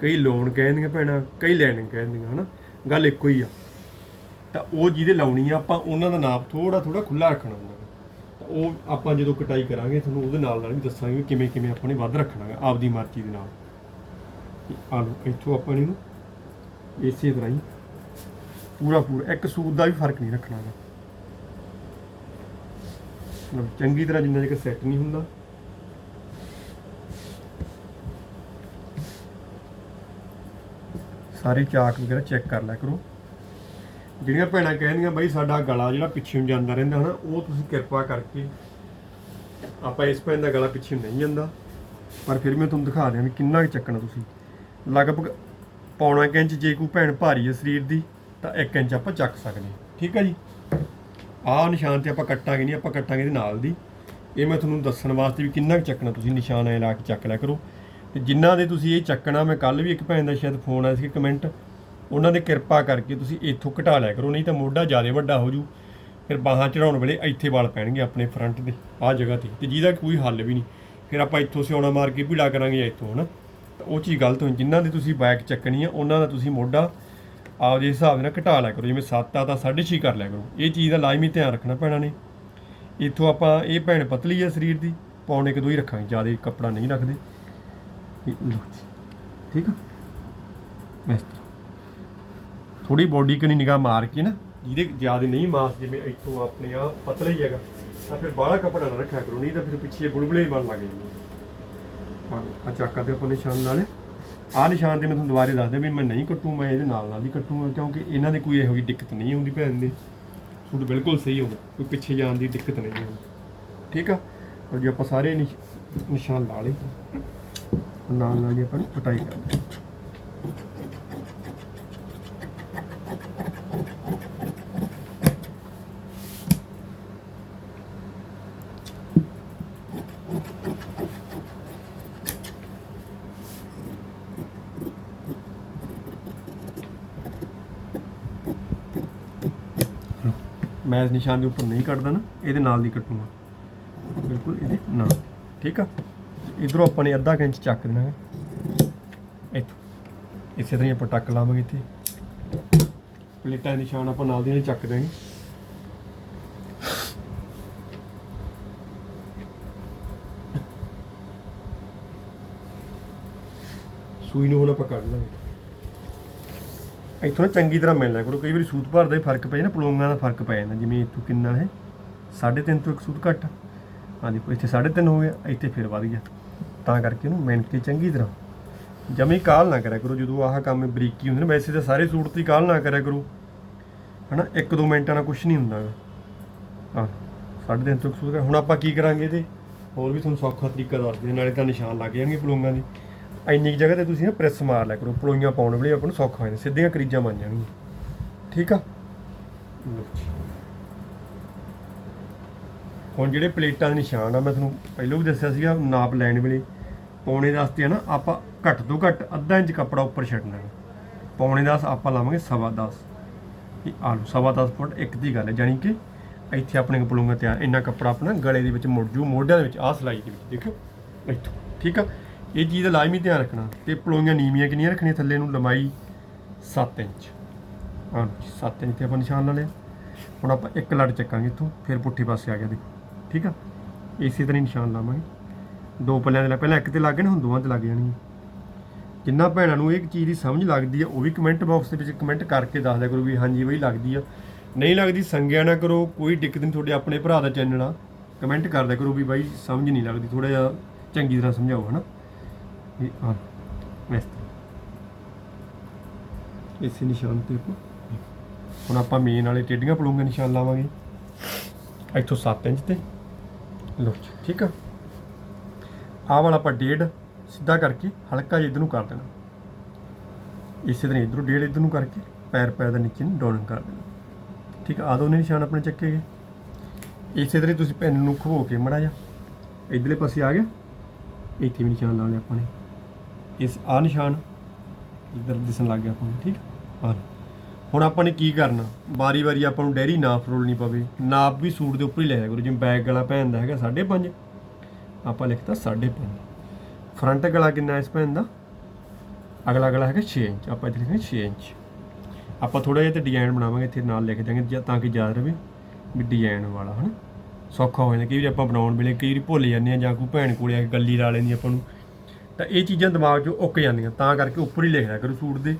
ਕਈ ਲੋਨ ਕਹਿੰਦੀਆਂ ਭੈਣਾਂ, ਕਈ ਲਾਈਨਿੰਗ ਕਹਿੰਦੀਆਂ ਹਨਾ। ਗੱਲ ਇੱਕੋ ਹੀ ਆ। ਤਾਂ ਉਹ ਜਿਹਦੇ ਲਾਉਣੀ ਆ, ਆਪਾਂ ਉਹਨਾਂ ਦਾ ਨਾਪ ਥੋੜਾ ਥੋੜਾ ਖੁੱਲਾ ਰੱਖਣਾ ਹੁੰਦਾ ਤਾਂ ਉਹ ਆਪਾਂ ਜਦੋਂ ਕਟਾਈ ਕਰਾਂਗੇ, ਤੁਹਾਨੂੰ ਉਹਦੇ ਨਾਲ ਨਾਲ ਵੀ ਦੱਸਾਂਗੇ ਕਿਵੇਂ ਕਿਵੇਂ ਆਪਾਂ ਨੇ ਵੱਧ ਰੱਖਣਾ ਹੈ ਆਪਦੀ ਮਰਜ਼ੀ ਦੇ ਨਾਲ। ਆਲੂ ਲਓ, ਇੱਥੋਂ ਆਪਾਂ ਨੇ ਇਹਨੂੰ ਇਸੇ ਤਰ੍ਹਾਂ ਹੀ ਪੂਰਾ ਪੂਰਾ, ਇੱਕ ਸੂਟ ਦਾ ਵੀ ਫ਼ਰਕ ਨਹੀਂ ਰੱਖਣਾ ਗਾ। ਚੰਗੀ ਤਰ੍ਹਾਂ ਜਿੰਨਾ ਚਿਰ ਸੈੱਟ ਨਹੀਂ ਹੁੰਦਾ। ਸਾਰੇ ਚਾਕ ਵਗੈਰਾ ਚੈੱਕ ਕਰ ਲਿਆ ਕਰੋ। ਜਿਹੜੀਆਂ ਭੈਣਾਂ ਕਹਿੰਦੀਆਂ ਬਈ ਸਾਡਾ ਗਲਾ ਜਿਹੜਾ ਪਿੱਛੇ ਨੂੰ ਜਾਂਦਾ ਰਹਿੰਦਾ ਹਨਾ, ਉਹ ਤੁਸੀਂ ਕਿਰਪਾ ਕਰਕੇ ਆਪਾਂ ਇਸ ਭੈਣ ਦਾ ਗਲਾ ਪਿੱਛੇ ਨਹੀਂ ਜਾਂਦਾ। ਪਰ ਫਿਰ ਮੈਂ ਤੁਹਾਨੂੰ ਦਿਖਾ ਦਿਆਂ ਵੀ ਕਿੰਨਾ ਕੁ ਚੱਕਣਾ ਤੁਸੀਂ। ਲਗਭਗ ਪੌਣਾ ਕੁ ਇੰਚ ਜੇ ਕੋਈ ਭੈਣ ਭਾਰੀ ਹੈ ਸਰੀਰ ਦੀ, ਤਾਂ 1 ਇੰਚ ਆਪਾਂ ਚੱਕ ਸਕਦੇ ਠੀਕ ਹੈ ਜੀ? ਆਹ ਨਿਸ਼ਾਨ ਤੇ ਆਪਾਂ ਕੱਟਾਂਗੇ ਨਹੀਂ, ਆਪਾਂ ਕੱਟਾਂਗੇ ਇਹਦੇ ਨਾਲ ਦੀ। ਇਹ ਮੈਂ ਤੁਹਾਨੂੰ ਦੱਸਣ ਵਾਸਤੇ ਵੀ ਕਿੰਨਾ ਕੁ ਚੱਕਣਾ ਤੁਸੀਂ ਨਿਸ਼ਾਨ ਐ ਲਾ ਕੇ ਚੱਕ ਲਿਆ ਕਰੋ। ਤੇ ਜਿਨ੍ਹਾਂ ਦੇ ਤੁਸੀਂ ਇਹ ਚੱਕਣਾ, ਮੈਂ ਕੱਲ ਵੀ ਇੱਕ ਭੈਣ ਦਾ ਸ਼ਾਇਦ ਫੋਨ ਆਇਆ ਸੀ ਕਮੈਂਟ ਉਹਨਾਂ ਦੇ ਕਿਰਪਾ ਕਰਕੇ ਤੁਸੀਂ ਇੱਥੋਂ ਘਟਾ ਲਿਆ ਕਰੋ, ਨਹੀਂ ਤਾਂ ਮੋਢਾ ਜ਼ਿਆਦਾ ਵੱਡਾ ਹੋ ਜੂ। ਫਿਰ ਬਾਹਾਂ ਚੜਾਉਣ ਵੇਲੇ ਇੱਥੇ ਵਾਲ ਪੈਣਗੇ ਆਪਣੇ ਫਰੰਟ ਦੇ ਆਹ ਜਗ੍ਹਾ ਤੇ। ਤੇ ਜਿਹਦਾ ਕੋਈ ਹੱਲ ਵੀ ਨਹੀਂ। ਫਿਰ ਆਪਾਂ ਇੱਥੋਂ ਸਿਉਣਾ ਮਾਰ ਕੇ ਭੀੜਾ ਕਰਾਂਗੇ ਜਾਂ ਇੱਥੋਂ, ਹਨਾ? ਤਾਂ ਉਹ ਚੀਜ਼ ਗਲਤ ਹੋਈ ਜਿਨ੍ਹਾਂ ਦੀ ਤੁਸੀਂ ਬਾਈਕ ਚੱਕਣੀ ਆ, ਉਹਨਾਂ ਦਾ ਤੁਸੀਂ ਮੋਢਾ ਆਪਦੇ ਹਿਸਾਬ ਨਾਲ ਘਟਾ ਲਿਆ ਕਰੋ। ਜਿਵੇਂ 7 ਆ ਤਾਂ 6.5 ਕਰ ਲਿਆ ਕਰੋ। ਇਹ ਚੀਜ਼ ਦਾ ਲਾਜ਼ਮੀ ਧਿਆਨ ਰੱਖਣਾ ਪੈਣਾ ਨੇ। ਇੱਥੋਂ ਆਪਾਂ ਇਹ ਭੈਣ ਪਤਲੀ ਆ ਸਰੀਰ ਦੀ, ਪੌਣੇ ਕਦੋਂ ਹੀ ਰੱਖਾਂਗੇ, ਜ਼ਿਆਦਾ ਕੱਪੜਾ ਨਹੀਂ ਰੱਖਦੇ। ਠੀਕ ਆ? ਇਸ ਥੋੜੀ ਬੋਡੀ ਕਨੀ ਨਿਗਾਹ ਮਾਰ ਕੇ ਨਾ। ਜਿਹਦੇ ਜ਼ਿਆਦਾ ਨਹੀਂ ਮਾਸ, ਜਿਵੇਂ ਇੱਥੋਂ ਆਪਣੇ ਆ ਪਤਲਾ ਹੀ ਹੈਗਾ, ਤਾਂ ਫਿਰ ਬਾਹਲਾ ਕੱਪੜਾ ਨਾ ਰੱਖਿਆ ਕਰੋ, ਨਹੀਂ ਤਾਂ ਫਿਰ ਪਿੱਛੇ ਬੁਲਬੁਲੇ ਹੀ ਬਣ ਲੱਗ ਜਾਂਦੇ। ਆ ਚੱਕਾ ਤੇ ਆਪਾਂ ਨਿਸ਼ਾਨ ਨਾਲ। ਆਹ ਨਿਸ਼ਾਨ ਤੇ ਮੈਂ ਤੁਹਾਨੂੰ ਦੁਬਾਰੇ ਦੱਸ ਦਿਆਂ ਵੀ ਮੈਂ ਨਹੀਂ ਕੱਟੂ, ਮੈਂ ਇਹਦੇ ਨਾਲ ਨਾਲ ਹੀ ਕੱਟੂਗਾ ਕਿਉਂਕਿ ਇਹਨਾਂ ਦੇ ਕੋਈ ਇਹੋ ਜਿਹੀ ਦਿੱਕਤ ਨਹੀਂ ਆਉਂਦੀ ਭੈਣ ਦੇ। ਸੂਟ ਬਿਲਕੁਲ ਸਹੀ ਹੋਊਗਾ ਕੋਈ ਪਿੱਛੇ ਜਾਣ ਦੀ ਦਿੱਕਤ ਨਹੀਂ ਆਉਂਦੀ। ਠੀਕ ਆ? ਔਰ ਜੇ ਆਪਾਂ ਸਾਰੇ ਨਿਸ਼- ਨਿਸ਼ਾਨ ਲਾ ਲਏ। ਨਾਲ ਨਾਲ ਜੀ ਆਪਾਂ ਨੂੰ ਕਟਾਈ ਕਰਦੇ ਮੈਂ ਇਸ ਨਿਸ਼ਾਨ ਦੇ ਉੱਪਰ ਨਹੀਂ ਕੱਟਦਾ ਨਾ, ਇਹਦੇ ਨਾਲ ਦੀ ਕੱਟੂਗਾ ਬਿਲਕੁਲ ਇਹਦੇ ਨਾਲ, ਠੀਕ ਆ? ਇਧਰੋਂ ਆਪਾਂ ਨੇ ਅੱਧਾ ਕੁ ਇੰਚ ਚੱਕ ਦੇਣਾ ਹੈ। ਇੱਥੋਂ, ਇਸੇ ਤਰ੍ਹਾਂ ਹੀ ਆਪਾਂ ਟੱਕ ਲਾਵਾਂਗੇ ਇੱਥੇ। ਪਲੇਟਾਂ ਦੇ ਨਿਸ਼ਾਨ ਆਪਾਂ ਨਾਲ ਦੀ ਨਾਲ ਚੱਕ ਦੇਵਾਂਗੇ ਸੂਈ ਨੂੰ ਹੁਣ ਆਪਾਂ ਕੱਢ ਲਾਂਗੇ। ਇੱਥੋਂ ਨਾ ਚੰਗੀ ਤਰ੍ਹਾਂ ਮਿਲ ਲਿਆ ਕਰੋ। ਕਈ ਵਾਰੀ ਸੂਤ ਭਰ ਦਾ ਹੀ ਫ਼ਰਕ ਪੈ ਜਾਂਦਾ, ਪਲੋਂਗਾਂ ਦਾ ਫ਼ਰਕ ਪੈ ਜਾਂਦਾ। ਜਿਵੇਂ ਇੱਥੋਂ ਕਿੰਨਾ ਹੈ? 3.5 ਤੋਂ ਇੱਕ ਸੂਤ ਘੱਟ। ਆ ਦੇਖੋ ਇੱਥੇ 3.5 ਹੋ ਗਿਆ, ਇੱਥੇ ਫਿਰ ਵੱਧ ਗਿਆ। ਤਾਂ ਕਰਕੇ ਉਹਨੂੰ ਮਿਹਨਤ ਕੇ ਚੰਗੀ ਤਰ੍ਹਾਂ। ਜਮੀ ਕਾਲ ਨਾ ਕਰਿਆ ਕਰੋ। ਜਦੋਂ ਆਹ ਕੰਮ ਬਰੀਕੀ ਹੁੰਦੇ ਨੇ, ਵੈਸੇ ਤਾਂ ਸਾਰੇ ਸੂਟ ਤੇ ਕਾਲ ਨਾ ਕਰਿਆ ਕਰੋ। ਹਨਾ, ਇੱਕ ਦੋ ਮਿੰਟਾਂ ਨਾਲ ਕੁਝ ਨਹੀਂ ਹੁੰਦਾ ਗਾ। ਹਾਂ 3.5 ਤੋਂ ਇੱਕ ਸੂਤ ਹੁਣ ਆਪਾਂ ਕੀ ਕਰਾਂਗੇ ਇਹਦੇ? ਹੋਰ ਵੀ ਤੁਹਾਨੂੰ ਸੌਖਾ ਤਰੀਕਾ ਦੱਸਦੇ ਨਾਲੇ ਤਾਂ ਨਿਸ਼ਾਨ ਲੱਗ ਜਾਣਗੇ ਪਲੋਂਗਾਂ ਦੇ। ਇੰਨੀ ਕੁ ਜਗ੍ਹਾ ਤੇ ਤੁਸੀਂ ਨਾ ਪ੍ਰੈਸ ਮਾਰ ਲਿਆ ਕਰੋ ਪਲੋਈਆਂ ਪਾਉਣ ਵੇਲੇ ਆਪਾਂ ਨੂੰ ਸੌਖਾ ਹੋ ਜਾਂਦਾ ਸਿੱਧੀਆਂ ਕਰੀਜਾਂ ਬਣ ਜਾਣਗੀਆਂ। ਠੀਕ ਆ। ਹੁਣ ਜਿਹੜੇ ਪਲੇਟਾਂ ਦੇ ਨਿਸ਼ਾਨ ਆ ਮੈਂ ਤੁਹਾਨੂੰ ਪਹਿਲਾਂ ਵੀ ਦੱਸਿਆ ਸੀਗਾ ਨਾਪ ਲੈਣ ਵੇਲੇ ਪੌਣੇ ਦਸ ਤੇ ਆ ਨਾ ਆਪਾਂ ਘੱਟ ਤੋਂ ਘੱਟ ਅੱਧਾ ਇੰਚ ਕੱਪੜਾ ਉੱਪਰ ਛੱਡਣਾ ਹੈ। ਪੌਣੇ ਦਸ ਆਪਾਂ ਲਾਵਾਂਗੇ ਸਵਾ ਦਸ। ਇਹ ਆ ਲਓ ਸਵਾ ਦਸ ਫੁੱਟ ਇੱਕ ਦੀ ਗੱਲ ਹੈ ਜਾਣੀ ਕਿ ਇੱਥੇ ਆਪਣੇ ਕਪਲੂੰਗਾ ਤੇ ਇੰਨਾ ਕੱਪੜਾ ਆਪਣਾ ਗਲੇ ਦੇ ਵਿੱਚ ਮੁੜ ਜੂ ਮੋਢਿਆਂ ਦੇ ਵਿੱਚ ਆਹ ਸਲਾਈ ਦੇ ਵਿੱਚ ਦੇਖਿਓ ਇੱਥੋਂ ਠੀਕ ਆ? ਇਹ ਚੀਜ਼ ਦਾ ਲਾਜ਼ਮੀ ਧਿਆਨ ਰੱਖਣਾ ਤੇ ਪਲੋਈਆਂ ਨੀਵੀਆਂ ਕਿੰਨੀਆਂ ਰੱਖਣੀਆਂ, ਥੱਲੇ ਨੂੰ ਲੰਬਾਈ 7 ਇੰਚ। ਹਾਂ 7 ਇੰਚ ਤੇ ਆਪਾਂ ਨਿਸ਼ਾਨ ਲਾ ਲਿਆ। ਹੁਣ ਆਪਾਂ ਇੱਕ ਲੜ ਚੱਕਾਂਗੇ ਇੱਥੋਂ, ਫਿਰ ਪੁੱਠੇ ਪਾਸੇ ਆ ਗਿਆ ਦੇਖੋ। ਠੀਕ ਆ? ਇਸੇ ਤਰ੍ਹਾਂ ਹੀ ਨਿਸ਼ਾਨ ਲਾਵਾਂਗੇ। ਦੋ ਪੱਲਿਆਂ ਦੇ ਲਾ, ਪਹਿਲਾਂ ਇੱਕ ਤੇ ਲੱਗ ਗਏ ਨਾ, ਹੁਣ ਦੋਵਾਂ ਤੇ ਲੱਗ ਜਾਣਗੇ ਜਿੰਨਾ ਭੈਣਾਂ ਨੂੰ ਇਹ ਚੀਜ਼ ਦੀ ਸਮਝ ਲੱਗਦੀ ਆ, ਉਹ ਵੀ ਕਮੈਂਟ ਬਾਕਸ ਦੇ ਵਿੱਚ ਕਮੈਂਟ ਕਰਕੇ ਦੱਸ ਦਿਆ ਕਰੋ ਵੀ ਹਾਂਜੀ ਬਈ ਲੱਗਦੀ ਆ। ਨਹੀਂ ਲੱਗਦੀ, ਸੰਗਿਆ ਨਾ ਕਰੋ, ਕੋਈ ਦਿੱਕਤ ਨਹੀਂ ਤੁਹਾਡੇ ਆਪਣੇ ਭਰਾ ਦਾ ਚੈਨਲ ਆ। ਕਮੈਂਟ ਕਰ ਦਿਆ ਕਰੋ ਵੀ ਬਾਈ ਸਮਝ ਨਹੀਂ ਲੱਗਦੀ ਥੋੜਾ ਜਿਹਾ ਚੰਗੀ ਤਰ੍ਹਾਂ ਸਮਝਾਓ, ਹਨਾ? ਇਹ ਆ ਇਸ ਇਸੇ ਨਿਸ਼ਾਨ ਤੇ ਆਪਾਂ? ਹੁਣ ਆਪਾਂ ਮੇਨ ਵਾਲੇ ਟੇਡੀਆਂ ਪਲੂੰਗੇ ਨਿਸ਼ਾਨ ਲਾਵਾਂਗੇ। ਇੱਥੋਂ 7 ਇੰਚ ਤੇ। ਲੋ ਠੀਕ ਆ। ਆਹ ਵਾਲਾ ਆਪਾਂ ਡੇਢ ਸਿੱਧਾ ਕਰਕੇ ਹਲਕਾ ਜਿਹਾ ਇੱਧਰ ਨੂੰ ਕਰ ਦੇਣਾ। ਇਸੇ ਤਰ੍ਹਾਂ ਇੱਧਰੋਂ ਡੇਢ ਇੱਧਰ ਨੂੰ ਕਰਕੇ ਪੈਰ ਪੈਰ ਦਾ ਨੀਚੇ ਨੂੰ ਡਾਊਨ ਕਰ ਦੇਣਾ। ਠੀਕ ਆ, ਆਹ ਦੋਨੇ ਨਿਸ਼ਾਨ ਆਪਣੇ ਚੱਕੇ ਗਏ। ਇਸੇ ਤਰ੍ਹਾਂ ਹੀ ਤੁਸੀਂ ਪੈਨ ਨੂੰ ਖਵੋ ਕੇ ਮੜਾ ਜਾ ਇਧਰਲੇ ਪਾਸੇ ਆ ਗਿਆ। ਇੱਥੇ ਵੀ ਨਿਸ਼ਾਨ ਲਾ ਆਪਾਂ ਨੇ। ਇਸ ਆ ਨਿਸ਼ਾਨ ਇੱਧਰ ਦਿਸਣ ਲੱਗ ਗਿਆ ਆਪਾਂ ਨੂੰ, ਠੀਕ ਆ? ਹੁਣ ਆਪਾਂ ਨੇ ਕੀ ਕਰਨਾ? ਵਾਰੀ-ਵਾਰੀ ਆਪਾਂ ਨੂੰ ਡੈਰੀ ਨਾਪ ਰੋਲਣੀ ਪਵੇ। ਨਾਪ ਵੀ ਸੂਟ ਦੇ ਉੱਪਰ ਹੀ ਲਿਖਿਆ ਕਰੋ। ਜਿਵੇਂ ਬੈਕ ਗਲਾ ਭੈਣ ਦਾ ਹੈਗਾ 5.5 ਆਪਾਂ ਲਿਖਤਾ 5.5 ਫਰੰਟ ਗਲਾ ਕਿੰਨਾ ਇਸ ਭੈਣ ਦਾ? ਅਗਲਾ ਗਲਾ ਹੈਗਾ 6 ਇੰਚ। ਆਪਾਂ ਇੱਥੇ ਲਿਖਾਂਗੇ 6 ਇੰਚ। ਆਪਾਂ ਥੋੜਾ ਜਿਹਾ ਤੇ ਡਿਜ਼ਾਈਨ ਬਣਾਵਾਂਗੇ, ਇੱਥੇ ਨਾਲ ਲਿਖ ਦਾਂਗੇ ਤਾਂ ਕਿ ਯਾਦ ਰਵੇ ਵੀ ਡਿਜ਼ਾਈਨ ਵਾਲਾ, ਹਨਾ? ਸੌਖਾ ਹੋ ਜਾਂਦਾ। ਕਈ ਵਾਰੀ ਆਪਾਂ ਬਣਾਉਣ ਵੇਲੇ ਕਈ ਵਾਰੀ ਭੁੱਲ ਜਾਂਦੇ ਆ ਜਾਂ ਕੋਈ ਭੈਣ ਕੋਲੇ ਆ ਕੇ ਗੱਲੀ ਲਾ ਲੈਂਦੀ ਆਪਾਂ ਨੂੰ। ਤਾਂ ਇਹ ਚੀਜ਼ਾਂ ਦਿਮਾਗ 'ਚੋਂ ਉੱਕ ਜਾਂਦੀਆਂ, ਤਾਂ ਕਰਕੇ ਉੱਪਰ ਹੀ ਲਿਖਿਆ ਕਰੋ ਸੂਟ ਦੇ